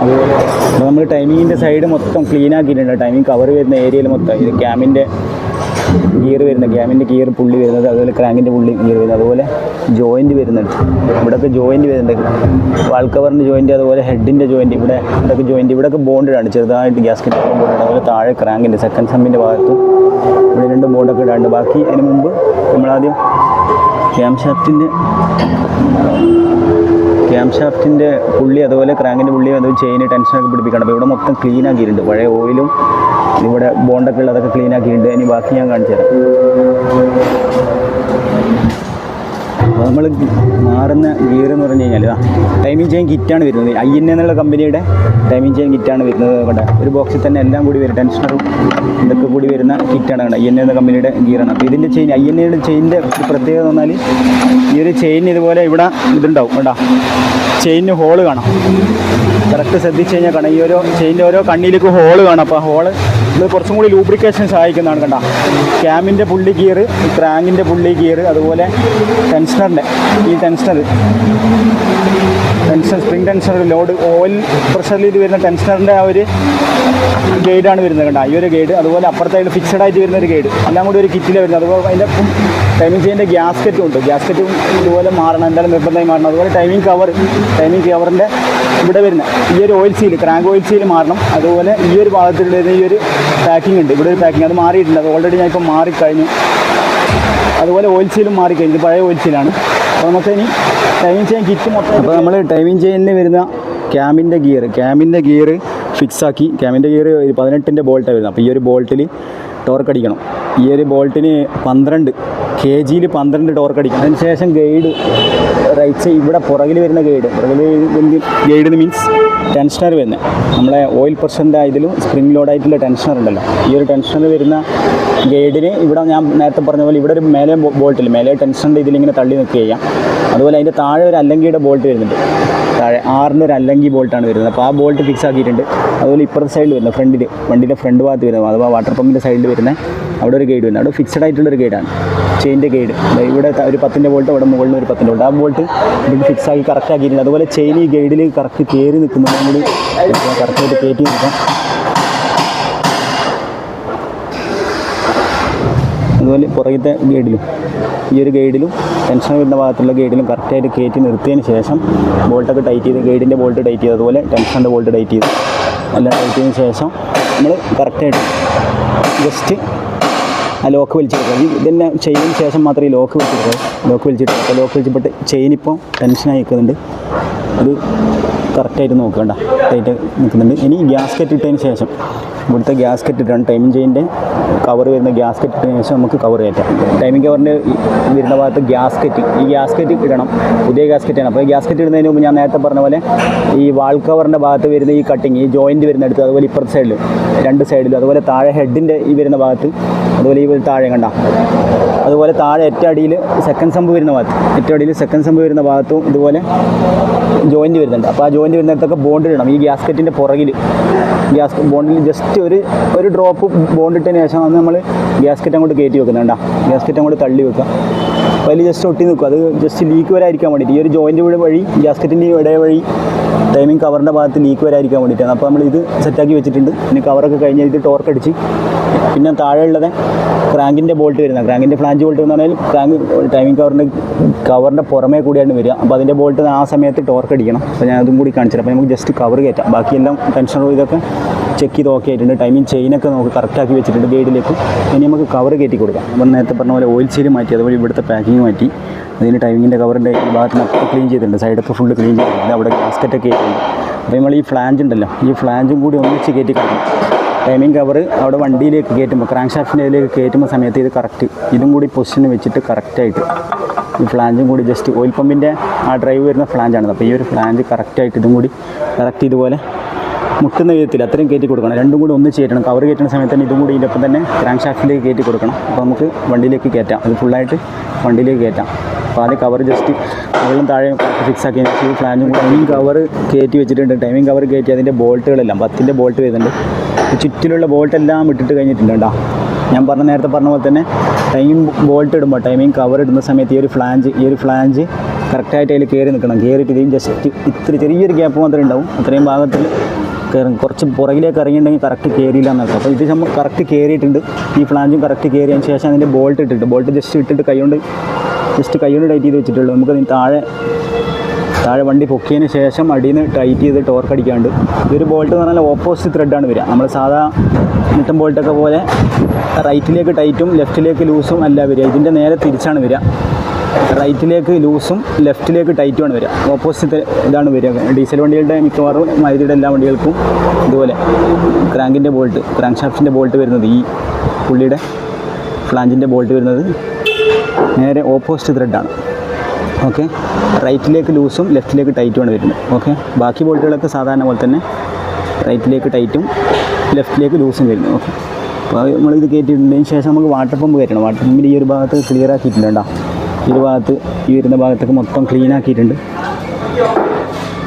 അതുപോലെ നമ്മൾ ടൈമിങ്ങിന്റെ സൈഡ് മൊത്തം ക്ലീൻ ആക്കിയിട്ടുണ്ട്. ടൈമിംഗ് കവർ വരുന്ന ഏരിയയിൽ മൊത്തം ഇത് ക്യാമിന്റെ ഗിയർ വരുന്ന ക്യാമിന്റെ ഗിയർ പുള്ളി വരുന്നത് അതുപോലെ ക്രാങ്കിന്റെ പുള്ളി ഗിയർ വരുന്നത് അതുപോലെ ജോയിന്റ് വരുന്നുണ്ട്. ഇവിടെയൊക്കെ ജോയിന്റ് വരുന്നുണ്ട്. വാൾ കവറിന്റെ ജോയിന്റ് അതുപോലെ ഹെഡിന്റെ ജോയിന്റ് ഇവിടെ ഇവിടെയൊക്കെ ജോയിന്റ് ഇവിടെയൊക്കെ ബോണ്ടഡാണ് ചെറുതായിട്ട് ഗ്യാസ്കറ്റ് ബോണ്ടഡ് അതുപോലെ താഴെ ക്രാങ്കിന്റെ സെക്കൻഡ് സമ്മിന്റെ ഭാഗത്തും ഇവിടെ രണ്ട് ബോണ്ടൊക്കെ ഇടാണ്ട് ബാക്കി അതിന് മുമ്പ് നമ്മളാദ്യം ക്യാം ഷാഫ്റ്റിന്റെ ക്യാം ഷാഫ്റ്റിന്റെ പുള്ളി അതുപോലെ ക്രാങ്കിന്റെ പുള്ളിയും അതുപോലെ ചെയിന് ടെൻഷനൊക്കെ പിടിപ്പിക്കണം അപ്പോൾ ഇവിടെ മൊത്തം ക്ലീൻ ആക്കിയിട്ടുണ്ട്. പഴയ ഓയിലും ഇവിടെ ബോണ്ടൊക്കെ ഉള്ളതൊക്കെ ക്ലീൻ ആക്കിയിട്ടുണ്ട്. ഇനി ബാക്കി ഞാൻ കാണിച്ചു തരാം അപ്പോൾ നമ്മൾ മാറുന്ന ഗിയർ എന്ന് പറഞ്ഞു കഴിഞ്ഞാൽ ടൈമിംഗ് ചെയിൻ കിറ്റാണ് വരുന്നത്. ഐ എൻ എന്നുള്ള കമ്പനിയുടെ ടൈമിംഗ് ചെയിൻ കിറ്റാണ് വരുന്നത്. കണ്ട ഒരു ബോക്സിൽ തന്നെ എല്ലാം കൂടി വരും. ടെൻഷനറും ഇതൊക്കെ കൂടി വരുന്ന കിറ്റാണ് ഐ എൻ എന്ന കമ്പനിയുടെ ഗിയറാണ് അപ്പോൾ ഇതിന്റെ ചെയിൻ ഐ എൻ എയുടെ ചെയിനിന്റെ പ്രത്യേകത എന്ന് ഈ ഒരു ചെയിൻ ഇതുപോലെ ഇവിടെ ഇതുണ്ടാവും കേട്ടോ ചെയിനിന് ഹോൾ കാണാം. കറക്റ്റ് ശ്രദ്ധിച്ച് കഴിഞ്ഞാൽ കാണാം. ഈ ഓരോ ചെയിന്റെ ഓരോ കണ്ണിലേക്ക് ഹോൾ കാണാം. അപ്പോൾ ഹോൾ ഇത് കുറച്ചും കൂടി ലൂബ്രിക്കേഷൻ സഹായിക്കുന്നതാണ് കണ്ട? ക്യാമിന്റെ പുള്ളി ഗിയർ ക്രാങ്കിന്റെ പുള്ളി ഗിയർ അതുപോലെ ടെൻഷനറിന്റെ ഈ tensioner tension spring tensioner load oil പ്രഷറിൽ ഇത് വരുന്ന ടെൻഷനറിന്റെ ആ ഒരു ഗൈഡാണ് വരുന്നത് കണ്ട? ഈ ഒരു ഗൈഡ് അതുപോലെ അപ്പുറത്തായിട്ട് ഫിക്സഡ് ആയിട്ട് വരുന്ന ഒരു ഗൈഡ് എല്ലാം കൂടി ഒരു കിറ്റിലാണ് വരുന്നത്. അതുപോലെ അതിന്റെ ടൈമിംഗ് ചെയ്യുന്ന ഗ്യാസ്കറ്റും ഉണ്ട്. ഗ്യാസ്കറ്റും ഇതുപോലെ മാറണം. എന്തായാലും നിർബന്ധമായി മാറണം. അതുപോലെ ടൈമിംഗ് കവർ ടൈമിംഗ് കവറിന്റെ ഇവിടെ വരുന്ന ഈ ഒരു oil seal crank oil seal മാറണം. അതുപോലെ ഈ ഒരു ഭാഗത്തുള്ള ഈ ഒരു പാക്കിംഗ് ഉണ്ട്. ഇവിടെ ഒരു പാക്കിംഗ് അത് മാറിയിട്ടുണ്ട്. അത് ഓൾറെഡി ഞാൻ ഇപ്പോൾ മാറിക്കഴിഞ്ഞു. അതുപോലെ ഓയിൽ സീലും മാറിക്കഴിഞ്ഞു ഇത് പഴയ ഓയിൽ സീലാണ് അപ്പോൾ നമുക്ക് ഇനി ടൈമിംഗ് ചെയിൻ കിറ്റ് മൊത്തം അപ്പോൾ നമ്മൾ ടൈമിംഗ് ചെയിനിൽ വരുന്ന ക്യാമിന്റെ ഗിയർ ക്യാമിന്റെ ഗിയർ ഫിക്സ് ആക്കി. ക്യാമിന്റെ ഗിയർ പതിനെട്ടിന്റെ ബോൾട്ടാണ് വരുന്നത്. അപ്പോൾ ഈ ഒരു ബോൾട്ടിൽ ടോർക്ക് അടിക്കണം. ഈ ഒരു ബോൾട്ടിന് പന്ത്രണ്ട് കെ ജിയിൽ പന്ത്രണ്ട് ടോർക്ക് അടിക്കണം അതിന് ശേഷം ഗൈഡ് റൈറ്റ് സൈഡ് ഇവിടെ പുറകിൽ വരുന്ന ഗൈഡ് പുറകിൽ ഗൈഡ് മീൻസ് ടെൻഷനർ വരുന്നത് നമ്മളെ ഓയിൽ പ്രഷറിന്റെ ഇതിലും സ്പ്രിംഗ് ലോഡായിട്ടുള്ള ടെൻഷനർ ഉണ്ടല്ലോ. ഈ ഒരു ടെൻഷനർ വരുന്ന ഗൈഡിന് ഇവിടെ ഞാൻ നേരത്തെ പറഞ്ഞ പോലെ ഇവിടെ ഒരു മേലെ ബോൾട്ടിൽ മേലെ ടെൻഷന്റെ ഇതിലിങ്ങനെ തള്ളി നിൽക്കുക ചെയ്യാം. അതുപോലെ അതിന്റെ താഴെ ഒരു അല്ലങ്കിയുടെ ബോൾട്ട് വരുന്നുണ്ട്. താഴെ ആറിന്റെ ഒരു അല്ലങ്കി ബോൾട്ടാണ് വരുന്നത്. അപ്പോൾ ആ ബോൾട്ട് ഫിക്സ് ആക്കിയിട്ടുണ്ട്. അതുപോലെ ഇപ്പുറത്തെ സൈഡിൽ വരുന്നത് ഫ്രണ്ടിൽ വണ്ടിയുടെ ഫ്രണ്ട് ഭാഗത്ത് വരുന്നത് അഥവാ വാട്ടർ പമ്പിന്റെ സൈഡിൽ വരുന്നത് അവിടെ ഒരു ഗൈഡ് വരുന്നത് അവിടെ ഫിക്സഡ് ആയിട്ടുള്ള ഒരു ഗൈഡാണ് ചെയിന്റെ ഗൈഡ് ഇവിടെ ഒരു പത്തിന്റെ വോൾട്ട് അവിടെ മുകളിൽ ഒരു പത്തിന്റെ വോൾട്ട് ആ വോൾട്ട് ഇവിടെ ഫിക്സ് ആക്കി കറക്റ്റ് ആക്കിയിട്ടുണ്ട്. അതുപോലെ ചെയിൻ ഈ ഗൈഡിൽ കറക്റ്റ് കയറി നിൽക്കുന്നതും കൂടി കറക്റ്റായിട്ട് കയറ്റി നിൽക്കാം അതുപോലെ പുറകത്തെ ഗൈഡിലും ഈ ഒരു ഗൈഡിലും ടെൻഷൻ വരുന്ന ഭാഗത്തുള്ള ഗൈഡിലും കറക്റ്റായിട്ട് കയറ്റി നിർത്തിയതിന് ശേഷം ബോൾട്ടൊക്കെ ടൈറ്റ് ചെയ്ത് ഗൈഡിന്റെ ബോൾട്ട് ടൈറ്റ് ചെയ്ത് അതുപോലെ ടെൻഷന്റെ ബോൾട്ട് ടൈറ്റ് ചെയ്ത് എല്ലാം ടൈറ്റ് ചെയ്തതിന് ശേഷം നമ്മൾ കറക്റ്റായിട്ട് ജസ്റ്റ് ലോക്ക് വലിച്ചെടുക്കുക ഇതന്നെ ചെയ്തതിന് ശേഷം മാത്രമേ ഈ ലോക്ക് വലിച്ചെടുക്കുക ലോക്ക് വലിച്ചിട്ട് ലോക്ക് വലിച്ചപ്പെട്ട് ചെയിൻ ഇപ്പോൾ ടെൻഷനായി നിൽക്കുന്നുണ്ട്. അത് കറക്റ്റായിട്ട് നോക്കണ്ട. ടൈറ്റ് നിൽക്കുന്നുണ്ട്. ഇനി ഗ്യാസ്കറ്റ് ഇട്ടതിന് ശേഷം ഇവിടുത്തെ ഗ്യാസ്കറ്റ് ഇട്ടാണ് ടൈമിംഗ് ചെയിന്റെ കവർ വരുന്ന ഗ്യാസ്കറ്റ് ഇട്ടതിന് ശേഷം നമുക്ക് കവർ കയറ്റാം. ടൈമിംഗ് കവറിന്റെ വരുന്ന ഭാഗത്ത് ഗ്യാസ്കറ്റ് ഈ ഗ്യാസ്കറ്റ് ഇടണം. പുതിയ ഗ്യാസ്കറ്റാണ് അപ്പോൾ ഗ്യാസ്കറ്റ് ഇടുന്നതിന് മുമ്പ് ഞാൻ നേരത്തെ പറഞ്ഞ പോലെ ഈ വാൾ കവറിന്റെ ഭാഗത്ത് വരുന്ന ഈ കട്ടിങ് ഈ ജോയിന്റ് വരുന്ന അടുത്ത് അതുപോലെ ഇപ്പുറത്തെ സൈഡിൽ രണ്ട് സൈഡിലും അതുപോലെ താഴെ ഹെഡിന്റെ ഈ വരുന്ന ഭാഗത്ത് അതുപോലെ ഈ താഴെ കണ്ട. അതുപോലെ താഴെ ഏറ്റവും അടിയിൽ സെക്കൻഡ് സംഭവം വരുന്ന ഭാഗത്ത് ഏറ്റവും അടിയിൽ സെക്കൻഡ് സംഭവം വരുന്ന ഭാഗത്തും ഇതുപോലെ ജോയിന്റ് വരുന്നുണ്ട്. അപ്പോൾ ആ ജോയിന്റ് വരുന്നിടത്തൊക്കെ ബോണ്ട് ഇടണം. ഈ ഗ്യാസ്കറ്റിന്റെ പുറകിൽ ഗ്യാസ് ബോണ്ടിൽ ജസ്റ്റ് ഒരു ഒരു ഡ്രോപ്പ് ബോണ്ട് ഇട്ടതിന് ശേഷം നമ്മൾ ഗ്യാസ്കറ്റ് അങ്ങോട്ട് കയറ്റി വെക്കുന്നുണ്ടാ ഗ്യാസ്കറ്റ് അങ്ങോട്ട് തള്ളി വെക്കുക. അതിൽ ജസ്റ്റ് ഒട്ടി നിൽക്കും. അത് ജസ്റ്റ് ലീക്ക് വരായിരിക്കാൻ വേണ്ടിയിട്ട്. ഈ ഒരു ജോയിന്റ് വീട് വഴി ഗ്യാസ്കറ്റിന്റെ ഇടയ വഴി ടൈമിംഗ് കവറിന്റെ ഭാഗത്ത് ലീക്ക് വരായിരിക്കാൻ വേണ്ടിയിട്ടാണ്. അപ്പോൾ നമ്മൾ ഇത് സെറ്റാക്കി വെച്ചിട്ടുണ്ട്. പിന്നെ കവറൊക്കെ കഴിഞ്ഞ് ഇത് ടോർക്ക് അടിച്ച്. പിന്നെ താഴെ ഉള്ളത് ക്രാങ്കിന്റെ ബോൾട്ട് വരുന്നത്. ക്രാങ്കിന്റെ ഫ്ലാഞ്ച് ബോൾട്ട് എന്ന് പറഞ്ഞാൽ ക്രാങ്ക് ടൈമിംഗ് കവറിന്റെ കവറിന്റെ പുറമേ കൂടിയാണ് വരിക. അപ്പോൾ അതിന്റെ ബോൾട്ട് ആ സമയത്ത് ടോർക്ക് അടിക്കണം. അപ്പോൾ ഞാൻ അതും കൂടി കാണിച്ചിട്ട് അപ്പോൾ നമുക്ക് ജസ്റ്റ് കവർ കയറ്റാം. ബാക്കിയെല്ലാം ടെൻഷനോ ഇതൊക്കെ ചെക്ക് ചെയ്ത് ഓക്കെ ആയിട്ടുണ്ട്. ടൈമിംഗ് ചെയിനൊക്കെ നമുക്ക് കറക്റ്റാക്കി വെച്ചിട്ടുണ്ട് ഗൈഡിലേക്ക് ഇനി നമുക്ക് കവർ കയറ്റി കൊടുക്കാം. നമ്മൾ നേരത്തെ പറഞ്ഞ പോലെ ഓയിൽ സീൽ മാറ്റി അതുപോലെ ഇവിടുത്തെ പാക്കിങ് മാറ്റി. അതിന് ടൈമിങ്ങിന്റെ കവറിന്റെ ഈ ഭാഗത്തിനൊക്കെ ക്ലീൻ ചെയ്തിട്ടുണ്ട്. സൈഡൊക്കെ ഫുള്ള് ക്ലീൻ ചെയ്തിട്ടുണ്ട്. അവിടെ ഗ്യാസ്കറ്റൊക്കെ ആയിട്ടുണ്ട്. അപ്പോൾ നമ്മൾ ഈ ഫ്ലാഞ്ച് ഉണ്ടല്ലോ ഈ ഫ്ലാഞ്ചും കൂടി ഒന്നിച്ച് കയറ്റി കിടക്കണം ടൈമിംഗ് കവർ അവിടെ വണ്ടിയിലേക്ക് കയറ്റുമ്പോൾ ക്രാങ്ക് ഷാഫ്റ്റിന്റെ ഇതിലേക്ക് കയറ്റുമ്പോൾ സമയത്ത് ഇത് കറക്റ്റ് ഇതും കൂടി പൊസിഷന് വെച്ചിട്ട് കറക്റ്റായിട്ട് ഈ ഫ്ലാഞ്ചും കൂടി ജസ്റ്റ് ഓയിൽ പമ്പിന്റെ ആ ഡ്രൈവ് വരുന്ന ഫ്ലാഞ്ചാണ് അപ്പോൾ ഈ ഒരു ഫ്ലാഞ്ച് കറക്റ്റായിട്ട് ഇതും കൂടി കറക്റ്റ് ഇതുപോലെ മുട്ടുന്ന വിധത്തിൽ അത്രയും കയറ്റി കൊടുക്കണം. രണ്ടും കൂടി ഒന്ന് ചേരണം കവർ കയറ്റുന്ന സമയത്ത് തന്നെ ഇതും കൂടി ഇതിന്റെ തന്നെ ക്രാങ്ക് ഷാഫ്റ്റിലേക്ക് കയറ്റി കൊടുക്കണം. അപ്പോൾ നമുക്ക് വണ്ടിയിലേക്ക് കയറ്റാം. അത് ഫുള്ളായിട്ട് വണ്ടിയിലേക്ക് കയറ്റാം. അപ്പോൾ ആദ്യം കവർ ജസ്റ്റ് മുകളിലും താഴെയും ഫിക്സ് ആക്കി ഈ ഫ്ലാനും ടൈമിംഗ് കവർ കയറ്റി വെച്ചിട്ടുണ്ട്. ടൈമിംഗ് കവർ കയറ്റി അതിന്റെ ബോൾട്ടുകളെല്ലാം പത്തിന്റെ ബോൾട്ട് വരുന്നുണ്ട്. ചുറ്റിലുള്ള ബോൾട്ടെല്ലാം ഇട്ടിട്ട് കഴിഞ്ഞിട്ടുണ്ട് കേട്ടോ ഞാൻ പറഞ്ഞ നേരത്തെ പറഞ്ഞ പോലെ തന്നെ ടൈം ബോൾട്ട് ഇടുമ്പോൾ ടൈമിംഗ് കവർ ഇടുന്ന സമയത്ത് ഈ ഒരു ഫ്ലാഞ്ച് ഈ ഒരു ഫ്ലാഞ്ച് കറക്റ്റായിട്ട് അതിൽ കയറി നിൽക്കണം. കയറിയിട്ട് ഇതിൽ ജസ്റ്റ് ഇത്ര ചെറിയൊരു ഗ്യാപ്പ് മാത്രമേ ഉണ്ടാവും. അത്രയും ഭാഗത്തിൽ കുറച്ച് പുറകിലേക്ക് ഇറങ്ങിയിട്ടുണ്ടെങ്കിൽ കറക്റ്റ് കയറിയില്ല എന്നർത്ഥം അപ്പോൾ ഇത് നമ്മൾ കറക്റ്റ് കയറിയിട്ടുണ്ട് ഈ ഫ്ലാഞ്ചും കറക്റ്റ് കയറിയതിന് ശേഷം അതിന്റെ ബോൾട്ട് ഇട്ടിട്ട് ബോൾട്ട് ജസ്റ്റ് ഇട്ടിട്ട് കൈകൊണ്ട് ജസ്റ്റ് കൈകൊണ്ട് ടൈറ്റ് ചെയ്ത് വെച്ചിട്ടുള്ളൂ. നമുക്ക് അതിന് താഴെ താഴെ വണ്ടി പൊക്കിയതിന് ശേഷം അടിയിൽ നിന്ന് ടൈറ്റ് ചെയ്ത് ടോർക്ക് അടിക്കാണ്ട്. ഇതൊരു ബോൾട്ട് എന്ന് പറഞ്ഞാൽ ഓപ്പോസിറ്റ് ത്രെഡാണ് വരിക. നമ്മൾ സാധാ മുട്ടൻ ബോൾട്ടൊക്കെ പോലെ റൈറ്റിലേക്ക് ടൈറ്റും ലെഫ്റ്റിലേക്ക് ലൂസും അല്ല വരിക. ഇതിന്റെ നേരെ തിരിച്ചാണ് വരിക. റൈറ്റിലേക്ക് ലൂസും ലെഫ്റ്റിലേക്ക് ടൈറ്റുമാണ് വരിക. ഓപ്പോസിറ്റ് ഇതാണ് വരിക. ഡീസൽ വണ്ടികളുടെ മിക്കവാറും മൈതിയുടെ എല്ലാ വണ്ടികൾക്കും ഇതുപോലെ ക്രാങ്കിന്റെ ബോൾട്ട് ക്രാങ്ക് ഷാഫ്റ്റിന്റെ ബോൾട്ട് വരുന്നത് ഈ പുള്ളിയുടെ ഫ്ലാഞ്ചിന്റെ ബോൾട്ട് വരുന്നത് നേരെ ഓപ്പോസിറ്റ് ത്രെഡാണ് ഓക്കെ? റൈറ്റിലേക്ക് ലൂസും ലെഫ്റ്റിലേക്ക് ടൈറ്റുമാണ് വരുന്നത്. ഓക്കെ? ബാക്കി ബോൾട്ടുകളൊക്കെ സാധാരണ പോലെ തന്നെ റൈറ്റിലേക്ക് ടൈറ്റും ലെഫ്റ്റിലേക്ക് ലൂസും വരുന്നു ഓക്കെ? അപ്പോൾ നമ്മളിത് കയറ്റിയിട്ടുണ്ടതിന് ശേഷം നമുക്ക് വാട്ടർ പമ്പ് കയറ്റണം. വാട്ടർ പമ്പിൽ ഈ ഒരു ഭാഗത്ത് ക്ലിയർ ആക്കിയിട്ടുണ്ട് കേട്ടോ. ഒരു ഭാഗത്ത് ഈ വരുന്ന ഭാഗത്തൊക്കെ മൊത്തം ക്ലീൻ ആക്കിയിട്ടുണ്ട്.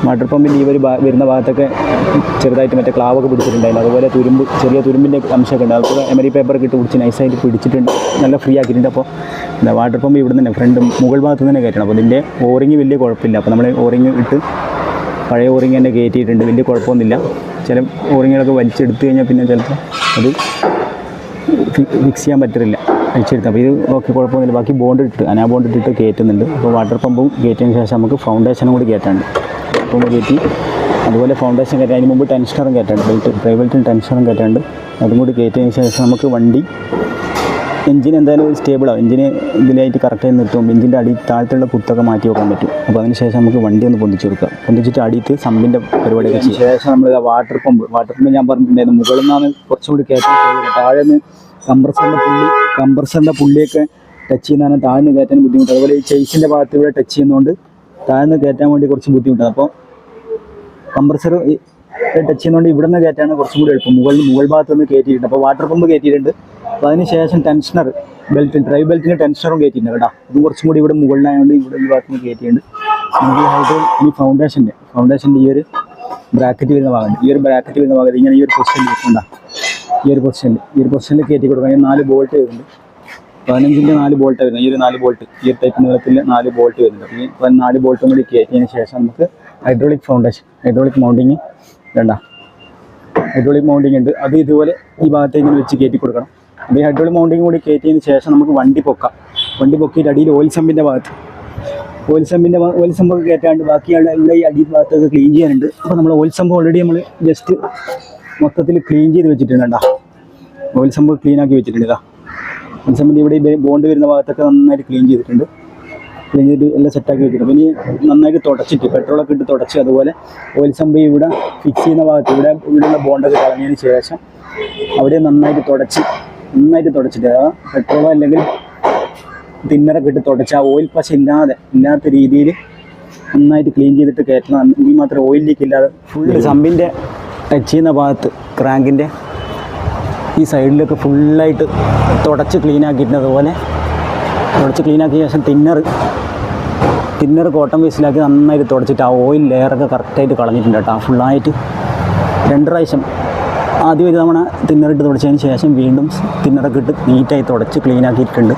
വാട്ടർ പമ്പിന്റെ ഈ ഒരു വരുന്ന ഭാഗത്തൊക്കെ ചെറുതായിട്ട് മറ്റേ ക്ലാവൊക്കെ പിടിച്ചിട്ടുണ്ടായിരുന്നു. അതുപോലെ തുരുമ്പ് ചെറിയ തുരുമ്പിന്റെ അംശമൊക്കെ ഉണ്ട്. അതുപോലെ എമരി പേപ്പറൊക്കെ ഇട്ട് പിടിച്ച് നൈസായിട്ട് പിടിച്ചിട്ടുണ്ട്. നല്ല ഫ്രീ ആക്കിയിട്ടുണ്ട്. അപ്പോൾ എന്താ വാട്ടർ പമ്പ് ഇവിടെ തന്നെ ഫ്രണ്ട് മുകൾ ഭാഗത്ത് തന്നെ കയറ്റണം. അപ്പോൾ ഇതിന്റെ ഓറിങ് വലിയ കുഴപ്പമില്ല. അപ്പോൾ നമ്മൾ ഓറിങ് ഇട്ട് പഴയ ഓറിങ് തന്നെ കയറ്റിയിട്ടുണ്ട്. വലിയ കുഴപ്പമൊന്നുമില്ല. ചില ഓറിങ്ങുകളൊക്കെ വലിച്ചെടുത്ത് കഴിഞ്ഞാൽ പിന്നെ ചിലപ്പോൾ അത് ഫിക്സ് ചെയ്യാൻ പറ്റില്ല അഴിച്ചെടുത്ത് അപ്പോൾ ഇത് ഓക്കെ കുഴപ്പമൊന്നുമില്ല. ബാക്കി ബോണ്ട് ഇട്ട് അനാ ബോണ്ട് ഇട്ടിട്ട് കയറ്റുന്നുണ്ട്. അപ്പോൾ വാട്ടർ പമ്പും കയറ്റിയതിന് ശേഷം നമുക്ക് ഫൗണ്ടേഷനും കൂടി കയറ്റാണ്ട് പമ്പ് കയറ്റി അതുപോലെ ഫൗണ്ടേഷൻ കയറ്റി അതിന് മുമ്പ് ടെൻഷനറും കയറ്റാണ്ട് ബെൽറ്റ് പ്രൈവറ്റിന് ടെൻഷനറും കയറ്റാണ്ട് അതും കൂടി കയറ്റിയതിന് ശേഷം നമുക്ക് വണ്ടി എഞ്ചിൻ എന്തായാലും സ്റ്റേബിളാവും എഞ്ചിന് ഇതിലായിട്ട് കറക്റ്റായി നിർത്തും. എഞ്ചിന്റെ അടി താഴത്തുള്ള കുത്തൊക്കെ മാറ്റി വെക്കാൻ പറ്റും. അപ്പോൾ അതിന് ശേഷം നമുക്ക് വണ്ടി ഒന്ന് പൊന്തിച്ച് കൊടുക്കാം. പൊന്തിച്ചിട്ട് അടിയിട്ട് സമ്പിന്റെ പരിപാടിയൊക്കെ ചെയ്യും. ശേഷം നമ്മൾ വാട്ടർ പമ്പ് വാട്ടർ പമ്പ് ഞാൻ പറഞ്ഞിട്ടുണ്ടായിരുന്നു. മുകളിൽ നിന്നാണ് കുറച്ചും കൂടി കയറ്റാൻ താഴെ നിന്ന് കംപ്രസറിന്റെ പുള്ളി കംപ്രസറിന്റെ പുള്ളിയൊക്കെ ടച്ച് ചെയ്യുന്നതാണ് താഴ്ന്ന് കയറ്റാൻ ബുദ്ധിമുട്ട് അതുപോലെ ഈ ചേസിന്റെ ഭാഗത്ത് ഇവിടെ ടച്ച് ചെയ്യുന്നതുകൊണ്ട് താഴ്ന്ന് കയറ്റാൻ വേണ്ടി കുറച്ച് ബുദ്ധിമുട്ടാണ്. അപ്പോൾ കംപ്രസർ ടച്ച് ചെയ്യുന്നതുകൊണ്ട് ഇവിടെ നിന്ന് കയറ്റാണ് കുറച്ചും കൂടി എളുപ്പം. മുകളിൽ മുകൾ ഭാഗത്ത് നിന്ന് കയറ്റിയിട്ടുണ്ട്. അപ്പോൾ വാട്ടർ പമ്പ് കയറ്റിയിട്ടുണ്ട്. അപ്പോൾ അതിന് ശേഷം ടെൻഷനർ ബെൽറ്റ് ഡ്രൈവ് ബെൽറ്റിന് ടെൻഷനറും കയറ്റിയിട്ടുണ്ട് കേട്ടോ. അതും കുറച്ചും കൂടി ഇവിടെ മുകളിലായതുകൊണ്ട് ഇവിടെ ഈ ഭാഗത്ത് നിന്ന് കയറ്റിയിട്ടുണ്ട് നമുക്ക് ഈ ഫൗണ്ടേഷന്റെ ഫൗണ്ടേഷന്റെ ഈ ഒരു ബ്രാക്കറ്റ് വരുന്ന ഭാഗമുണ്ട് ഈ ഒരു ബ്രാക്കറ്റ് വരുന്ന ഭാഗത്ത് ഇങ്ങനെ ഈ ഒരു പൊസിഷൻ ഇരിക്കണ്ട ഈ ഒരു പൊസിഷനിൽ ഈ ഒരു പൊസിഷനിൽ കയറ്റി കൊടുക്കണം ഈ നാല് ബോൾട്ട് വരുന്നുണ്ട്. പതിനഞ്ചിന്റെ നാല് ബോൾട്ട് വരുന്നത് ഈ ഒരു നാല് ബോൾട്ട് ഈ ഒരു ടൈപ്പ് നീളത്തിൽ നാല് ബോൾട്ട് വരുന്നുണ്ട്. ഈ നാല് ബോൾട്ടും കൂടി കയറ്റിയതിന് ശേഷം നമുക്ക് ഹൈഡ്രോളിക് ഫൗണ്ടേഷൻ ഹൈഡ്രോളിക് മൗണ്ടിങ് വേണ്ട ഹൈഡ്രോളിക് മൗണ്ടിങ് ഉണ്ട്. അത് ഇതുപോലെ ഈ ഭാഗത്തേക്ക് വെച്ച് കയറ്റി കൊടുക്കണം. അപ്പോൾ ഈ ഹൈഡ്രോളിക് മൗണ്ടിങ് കൂടി കയറ്റിയതിന് ശേഷം നമുക്ക് വണ്ടി പൊക്കാം. വണ്ടി പൊക്കിയിട്ട് അടിയിൽ ഓയിൽ സമ്പിന്റെ ഭാഗത്ത്. ഓയിൽ സമ്പിന്റെ ഓയിൽ സമ്പൊക്കെ കയറ്റാണ്ട് ബാക്കിയുള്ള ഇവിടെ ഈ അടി ഭാഗത്തൊക്കെ ക്ലീൻ ചെയ്യാനുണ്ട്. അപ്പോൾ നമ്മൾ ഓയിൽ സമ്പ് ഓൾറെഡി നമ്മൾ ജസ്റ്റ് മൊത്തത്തിൽ ക്ലീൻ ചെയ്ത് വെച്ചിട്ടുണ്ട് കേട്ടോ. ഓയിൽ സമ്പ് ക്ലീൻ ആക്കി വെച്ചിട്ടുണ്ട് ഇതാ. ഓയിൽ ഇവിടെ ബോണ്ട് വരുന്ന ഭാഗത്തൊക്കെ നന്നായിട്ട് ക്ലീൻ ചെയ്തിട്ടുണ്ട്. ക്ലീൻ ചെയ്ത് എല്ലാം സെറ്റാക്കി വെച്ചിട്ടുണ്ട്. പിന്നെ ഇനി നന്നായിട്ട് തുടച്ചിട്ട് പെട്രോളൊക്കെ ഇട്ട് തുടച്ച് അതുപോലെ ഓയിൽ സമ്പ് ഇവിടെ ഫിക്സ് ചെയ്യുന്ന ഭാഗത്ത് ഇവിടെ ഇവിടെയുള്ള ബോണ്ടൊക്കെ കളഞ്ഞതിന് ശേഷം അവിടെ നന്നായിട്ട് തുടച്ച് നന്നായിട്ട് തുടച്ചിട്ട് ആ പെട്രോളോ അല്ലെങ്കിൽ തിന്നറൊക്കെ ഇട്ട് തുടച്ച് ആ ഓയിൽ പശ ഇല്ലാതെ ഇല്ലാത്ത രീതിയിൽ നന്നായിട്ട് ക്ലീൻ ചെയ്തിട്ട് കയറ്റണം. എങ്കിൽ മാത്രം ഓയിൽ ലീക്ക് ഇല്ലാതെ ഫുള്ള് സമ്പിന്റെ ടച്ച് ചെയ്യുന്ന ഭാഗത്ത് ക്രാങ്കിന്റെ ഈ സൈഡിലൊക്കെ ഫുള്ളായിട്ട് തുടച്ച് ക്ലീൻ ആക്കിയിട്ടുണ്ട് തുടച്ച് ക്ലീൻ ആക്കിയ ശേഷം തിന്നർ തിന്നർ കോട്ടൺ വേസ്റ്റിലാക്കി നന്നായിട്ട് തുടച്ചിട്ട് ആ ഓയിൽ ലെയറൊക്കെ കറക്റ്റായിട്ട് കളഞ്ഞിട്ടുണ്ട് കേട്ടോ. ഫുള്ളായിട്ട് രണ്ട് പ്രാവശ്യം ആദ്യം ഒരു തവണ തിന്നറിട്ട് തുടച്ചതിന് ശേഷം വീണ്ടും തിന്നറൊക്കെ ഇട്ട് നീറ്റായി തുടച്ച് ക്ലീനാക്കിയിട്ടുണ്ട്.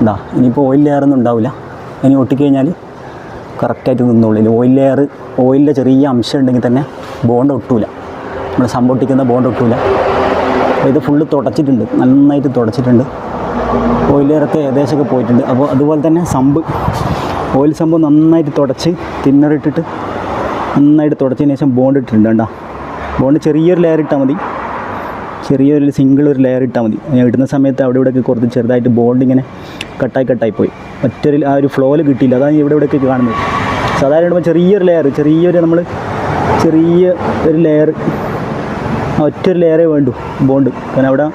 എന്താ ഇനിയിപ്പോൾ ഓയിൽ ലെയറൊന്നും ഉണ്ടാവില്ല. ഇനി ഒട്ടിക്കഴിഞ്ഞാൽ കറക്റ്റായിട്ട് നിന്നോളൂ. ഇനി ഓയിൽ ലെയർ ഓയിലിന്റെ ചെറിയ അംശം ഉണ്ടെങ്കിൽ തന്നെ ബോണ്ട് ഒട്ടൂല. നമ്മൾ സംഭവിക്കുന്ന ബോണ്ട് ഒട്ടൂല. അപ്പോൾ ഇത് ഫുള്ള് തുടച്ചിട്ടുണ്ട്. നന്നായിട്ട് തുടച്ചിട്ടുണ്ട്. ഓയിൽ ഏകദേശമൊക്കെ പോയിട്ടുണ്ട്. അപ്പോൾ അതുപോലെ തന്നെ സമ്പ്. ഓയിൽ സമ്പ് നന്നായിട്ട് തുടച്ച് തിന്നറിട്ടിട്ട് നന്നായിട്ട് തുടച്ചതിന് ശേഷം ബോണ്ട് ഇട്ടിട്ടുണ്ട് കേട്ടോ ബോണ്ട് ചെറിയൊരു ലെയർ ഇട്ടാൽ മതി. ചെറിയൊരു സിംഗിൾ ഒരു ലെയർ ഇട്ടാൽ മതി. ഞാൻ ഇടുന്ന സമയത്ത് അവിടെ ഇവിടെയൊക്കെ കുറച്ച് ചെറുതായിട്ട് ബോണ്ട് ഇങ്ങനെ കട്ടായി കട്ടായി പോയി. മറ്റൊരു ആ ഒരു ഫ്ലോയിൽ കിട്ടിയില്ല. അതാണ് ഇവിടെ ഇവിടെയൊക്കെ കാണുന്നത്. സാധാരണ ഇടുമ്പോൾ ചെറിയൊരു ലെയർ ചെറിയൊരു നമ്മൾ ചെറിയ ഒരു ലെയർ ഒറ്റൊരു ലെയറേ വേണ്ടു ബോണ്ട് കാരണം അവിടെ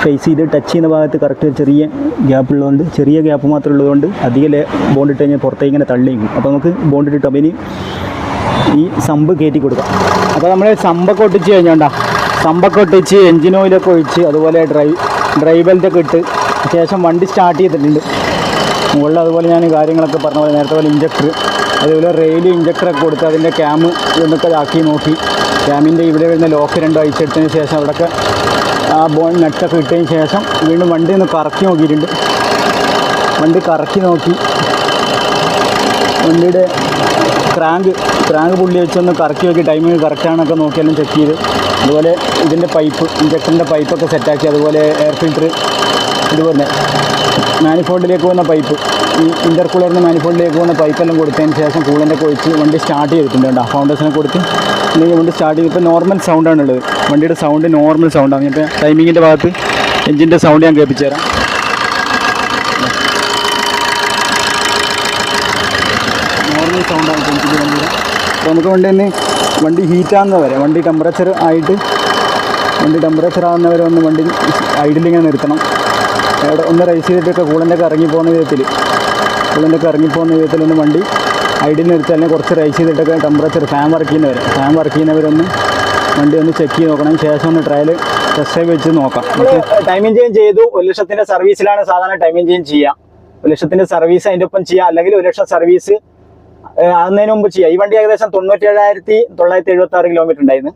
ഫേസ് ചെയ്ത് ടച്ച് ചെയ്യുന്ന ഭാഗത്ത് കറക്റ്റ് ചെറിയ ഗ്യാപ്പ് ഉള്ളതുകൊണ്ട് ചെറിയ ഗ്യാപ്പ് മാത്രം ഉള്ളതുകൊണ്ട് അധികം ലേ ബോണ്ട് ഇട്ട് കഴിഞ്ഞാൽ പുറത്തേക്ക് ഇങ്ങനെ തള്ളിക്കും അപ്പോൾ നമുക്ക് ബോണ്ട് ഇട്ടിട്ട് അപ്പം ഇനി ഈ സമ്പ് കയറ്റി കൊടുക്കാം. അപ്പോൾ നമ്മൾ സമ്പൊക്കെ ഒട്ടിച്ച് കഴിഞ്ഞോണ്ടാ സമ്പൊക്കെ ഒട്ടിച്ച് എഞ്ചിൻ ഓയിലൊക്കെ ഒഴിച്ച് അതുപോലെ ഡ്രൈ ഡ്രൈ ബെൽറ്റൊക്കെ ഇട്ട് ശേഷം വണ്ടി സ്റ്റാർട്ട് ചെയ്തിട്ടുണ്ട്. മുകളിൽ അതുപോലെ ഞാൻ കാര്യങ്ങളൊക്കെ പറഞ്ഞ പോലെ നേരത്തെ പോലെ ഇഞ്ചക്ടർ അതുപോലെ റെയിൽ ഇഞ്ചക്ടറൊക്കെ കൊടുത്ത് അതിന്റെ ക്യാമ് ഇതൊക്കെ ഇതാക്കി നോക്കി. ക്യാമിന്റെ ഇവിടെ വരുന്ന ലോക്ക് രണ്ടും അയച്ചെടുത്തതിന് ശേഷം അവിടെയൊക്കെ ആ ബോൺ നട്ടൊക്കെ ഇട്ടതിന് ശേഷം വീണ്ടും വണ്ടി ഒന്ന് കറക്കി നോക്കിയിട്ടുണ്ട്. വണ്ടി കറക്കി നോക്കി. വണ്ടിയുടെ ക്രാങ്ക് ക്രാങ്ക് പുള്ളി വെച്ചൊന്ന് കറക്കി നോക്കി. ടൈമിങ് കറക്റ്റാണൊക്കെ നോക്കിയാലും ചെക്ക് ചെയ്ത്. അതുപോലെ ഇതിന്റെ പൈപ്പ് ഇഞ്ചക്ടറിന്റെ പൈപ്പൊക്കെ സെറ്റാക്കി അതുപോലെ എയർ ഫിൽറ്റർ ഇതുപോലെ മാനിഫോൾഡിലേക്ക് പോകുന്ന പൈപ്പ് ഇന്റർകൂളറിന് മാനിഫോൾഡിലേക്ക് പോകുന്ന പൈപ്പെല്ലാം കൊടുത്തതിന് ശേഷം കൂളിന്റെ കൊഴിച്ച് വണ്ടി സ്റ്റാർട്ട് ചെയ്തിട്ടുണ്ട് കേട്ടോ ഫൗണ്ടേഷനെ കൊടുത്ത് അല്ലെങ്കിൽ വണ്ടി സ്റ്റാർട്ട് ചെയ്ത് ഇപ്പോൾ നോർമൽ സൗണ്ടാണ് ഉള്ളത്. വണ്ടിയുടെ സൗണ്ട് നോർമൽ സൗണ്ടാണ് ഇപ്പോൾ ടൈമിങ്ങിന്റെ ഭാഗത്ത് എഞ്ചിന്റെ സൗണ്ട് ഞാൻ കേൾപ്പിച്ചു തരാം നോർമൽ സൗണ്ടാണ് വണ്ടിയുടെ. അപ്പോൾ നമുക്ക് വണ്ടി ഒന്ന് വണ്ടി ഹീറ്റാകുന്ന വരെ വണ്ടി ടെമ്പറേച്ചർ ആയിട്ട് വണ്ടി ടെമ്പറേച്ചർ ആകുന്ന വരെ ഒന്ന് വണ്ടി ഐഡിലിങ്ങനെ നിർത്തണം. അവിടെ ഒന്ന് റൈസ് ചെയ്തിട്ടൊക്കെ കൂളന്റൊക്കെ ഇറങ്ങി പോകുന്ന വിധത്തിൽ കൂളന്റൊക്കെ ഇറങ്ങി പോകുന്ന വിധത്തിൽ ഒന്ന് വണ്ടി ഐഡിൽ നിർത്തി അല്ലെങ്കിൽ കുറച്ച് റൈസ് ചെയ്തിട്ടൊക്കെ ടെമ്പറേച്ചർ ഫാൻ വർക്ക് ചെയ്യുന്നവർ ഫാൻ വർക്ക് ചെയ്യുന്നവരൊന്ന് വണ്ടി ഒന്ന് ചെക്ക് ചെയ്ത് നോക്കണം. ശേഷം ഒന്ന് ട്രയൽ ടെസ്റ്റ് വെച്ച് നോക്കാം. ടൈമിംഗ് ചേഞ്ച് ചെയ്തു. ഒരു ലക്ഷത്തിന്റെ സർവീസിലാണ് സാധാരണ ടൈമിംഗ് ചേഞ്ച് ചെയ്യുക ഒരു ലക്ഷത്തിന്റെ സർവീസ് അതിന്റെ ഒപ്പം ചെയ്യുക അല്ലെങ്കിൽ ഒരു ലക്ഷം സർവീസ് ആകുന്നതിന് മുമ്പ് ചെയ്യാം. ഈ വണ്ടി ഏകദേശം തൊണ്ണൂറ്റേഴായിരത്തി തൊള്ളായിരത്തി എഴുപത്തി ആറ് കിലോമീറ്റർ ഉണ്ടായിരുന്നു.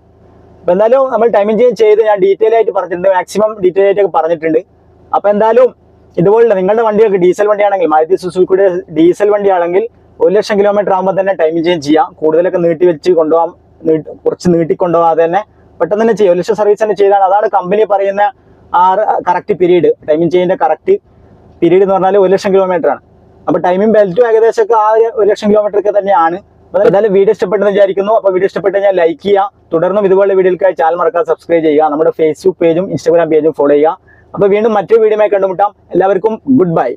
അപ്പൊ എന്തായാലും നമ്മൾ ടൈമിംഗ് ചേഞ്ച് ചെയ്ത് ഞാൻ ഡീറ്റെയിൽ ആയിട്ട് പറഞ്ഞിട്ടുണ്ട്. മാക്സിമം ഡീറ്റെയിൽ ആയിട്ടൊക്കെ പറഞ്ഞിട്ടുണ്ട്. അപ്പൊ എന്തായാലും ഇതുപോലുള്ള നിങ്ങളുടെ വണ്ടിയൊക്കെ ഡീസൽ വണ്ടിയാണെങ്കിൽ മാരുതി സുസുക്കിയുടെ ഡീസൽ വണ്ടിയാണെങ്കിൽ ഒരു ലക്ഷം കിലോമീറ്റർ ആകുമ്പോൾ തന്നെ ടൈമിംഗ് ചേഞ്ച് ചെയ്യാം. കൂടുതലൊക്കെ നീട്ടി വെച്ച് കൊണ്ടുപോകാം കുറച്ച് നീട്ടി കൊണ്ടുപോകാതെ തന്നെ പെട്ടെന്ന് തന്നെ ചെയ്യാം. ഒരു ലക്ഷം സർവീസ് തന്നെ ചെയ്താണ്. അതാണ് കമ്പനി പറയുന്ന ആ കറക്റ്റ് പീരീഡ് ടൈമിംഗ് ചേഞ്ചിന്റെ കറക്റ്റ് പീരീഡ് എന്ന് പറഞ്ഞാൽ ഒരു ലക്ഷം കിലോമീറ്റർ ആണ്. അപ്പൊ ടൈമിംഗ് ബെൽറ്റും ഏകദേശം ഒക്കെ ആ ഒരു ലക്ഷം കിലോമീറ്റർ ഒക്കെ തന്നെയാണ്. എന്തായാലും വീഡിയോ ഇഷ്ടപ്പെട്ടെന്ന് വിചാരിക്കുന്നു. അപ്പൊ വീഡിയോ ഇഷ്ടപ്പെട്ട് കഴിഞ്ഞാൽ ലൈക്ക് ചെയ്യുക. തുടർന്നും ഇതുപോലെ വീഡിയോകൾക്കായി ചാനൽ മറക്കാതെ സബ്സ്ക്രൈബ് ചെയ്യുക. നമ്മുടെ ഫേസ്ബുക്ക് പേജും ഇൻസ്റ്റാഗ്രാം പേജും ഫോളോ ചെയ്യുക. അപ്പൊ വീണ്ടും മറ്റൊരു വീഡിയോ കണ്ടുമുട്ടാം. എല്ലാവർക്കും ഗുഡ് ബൈ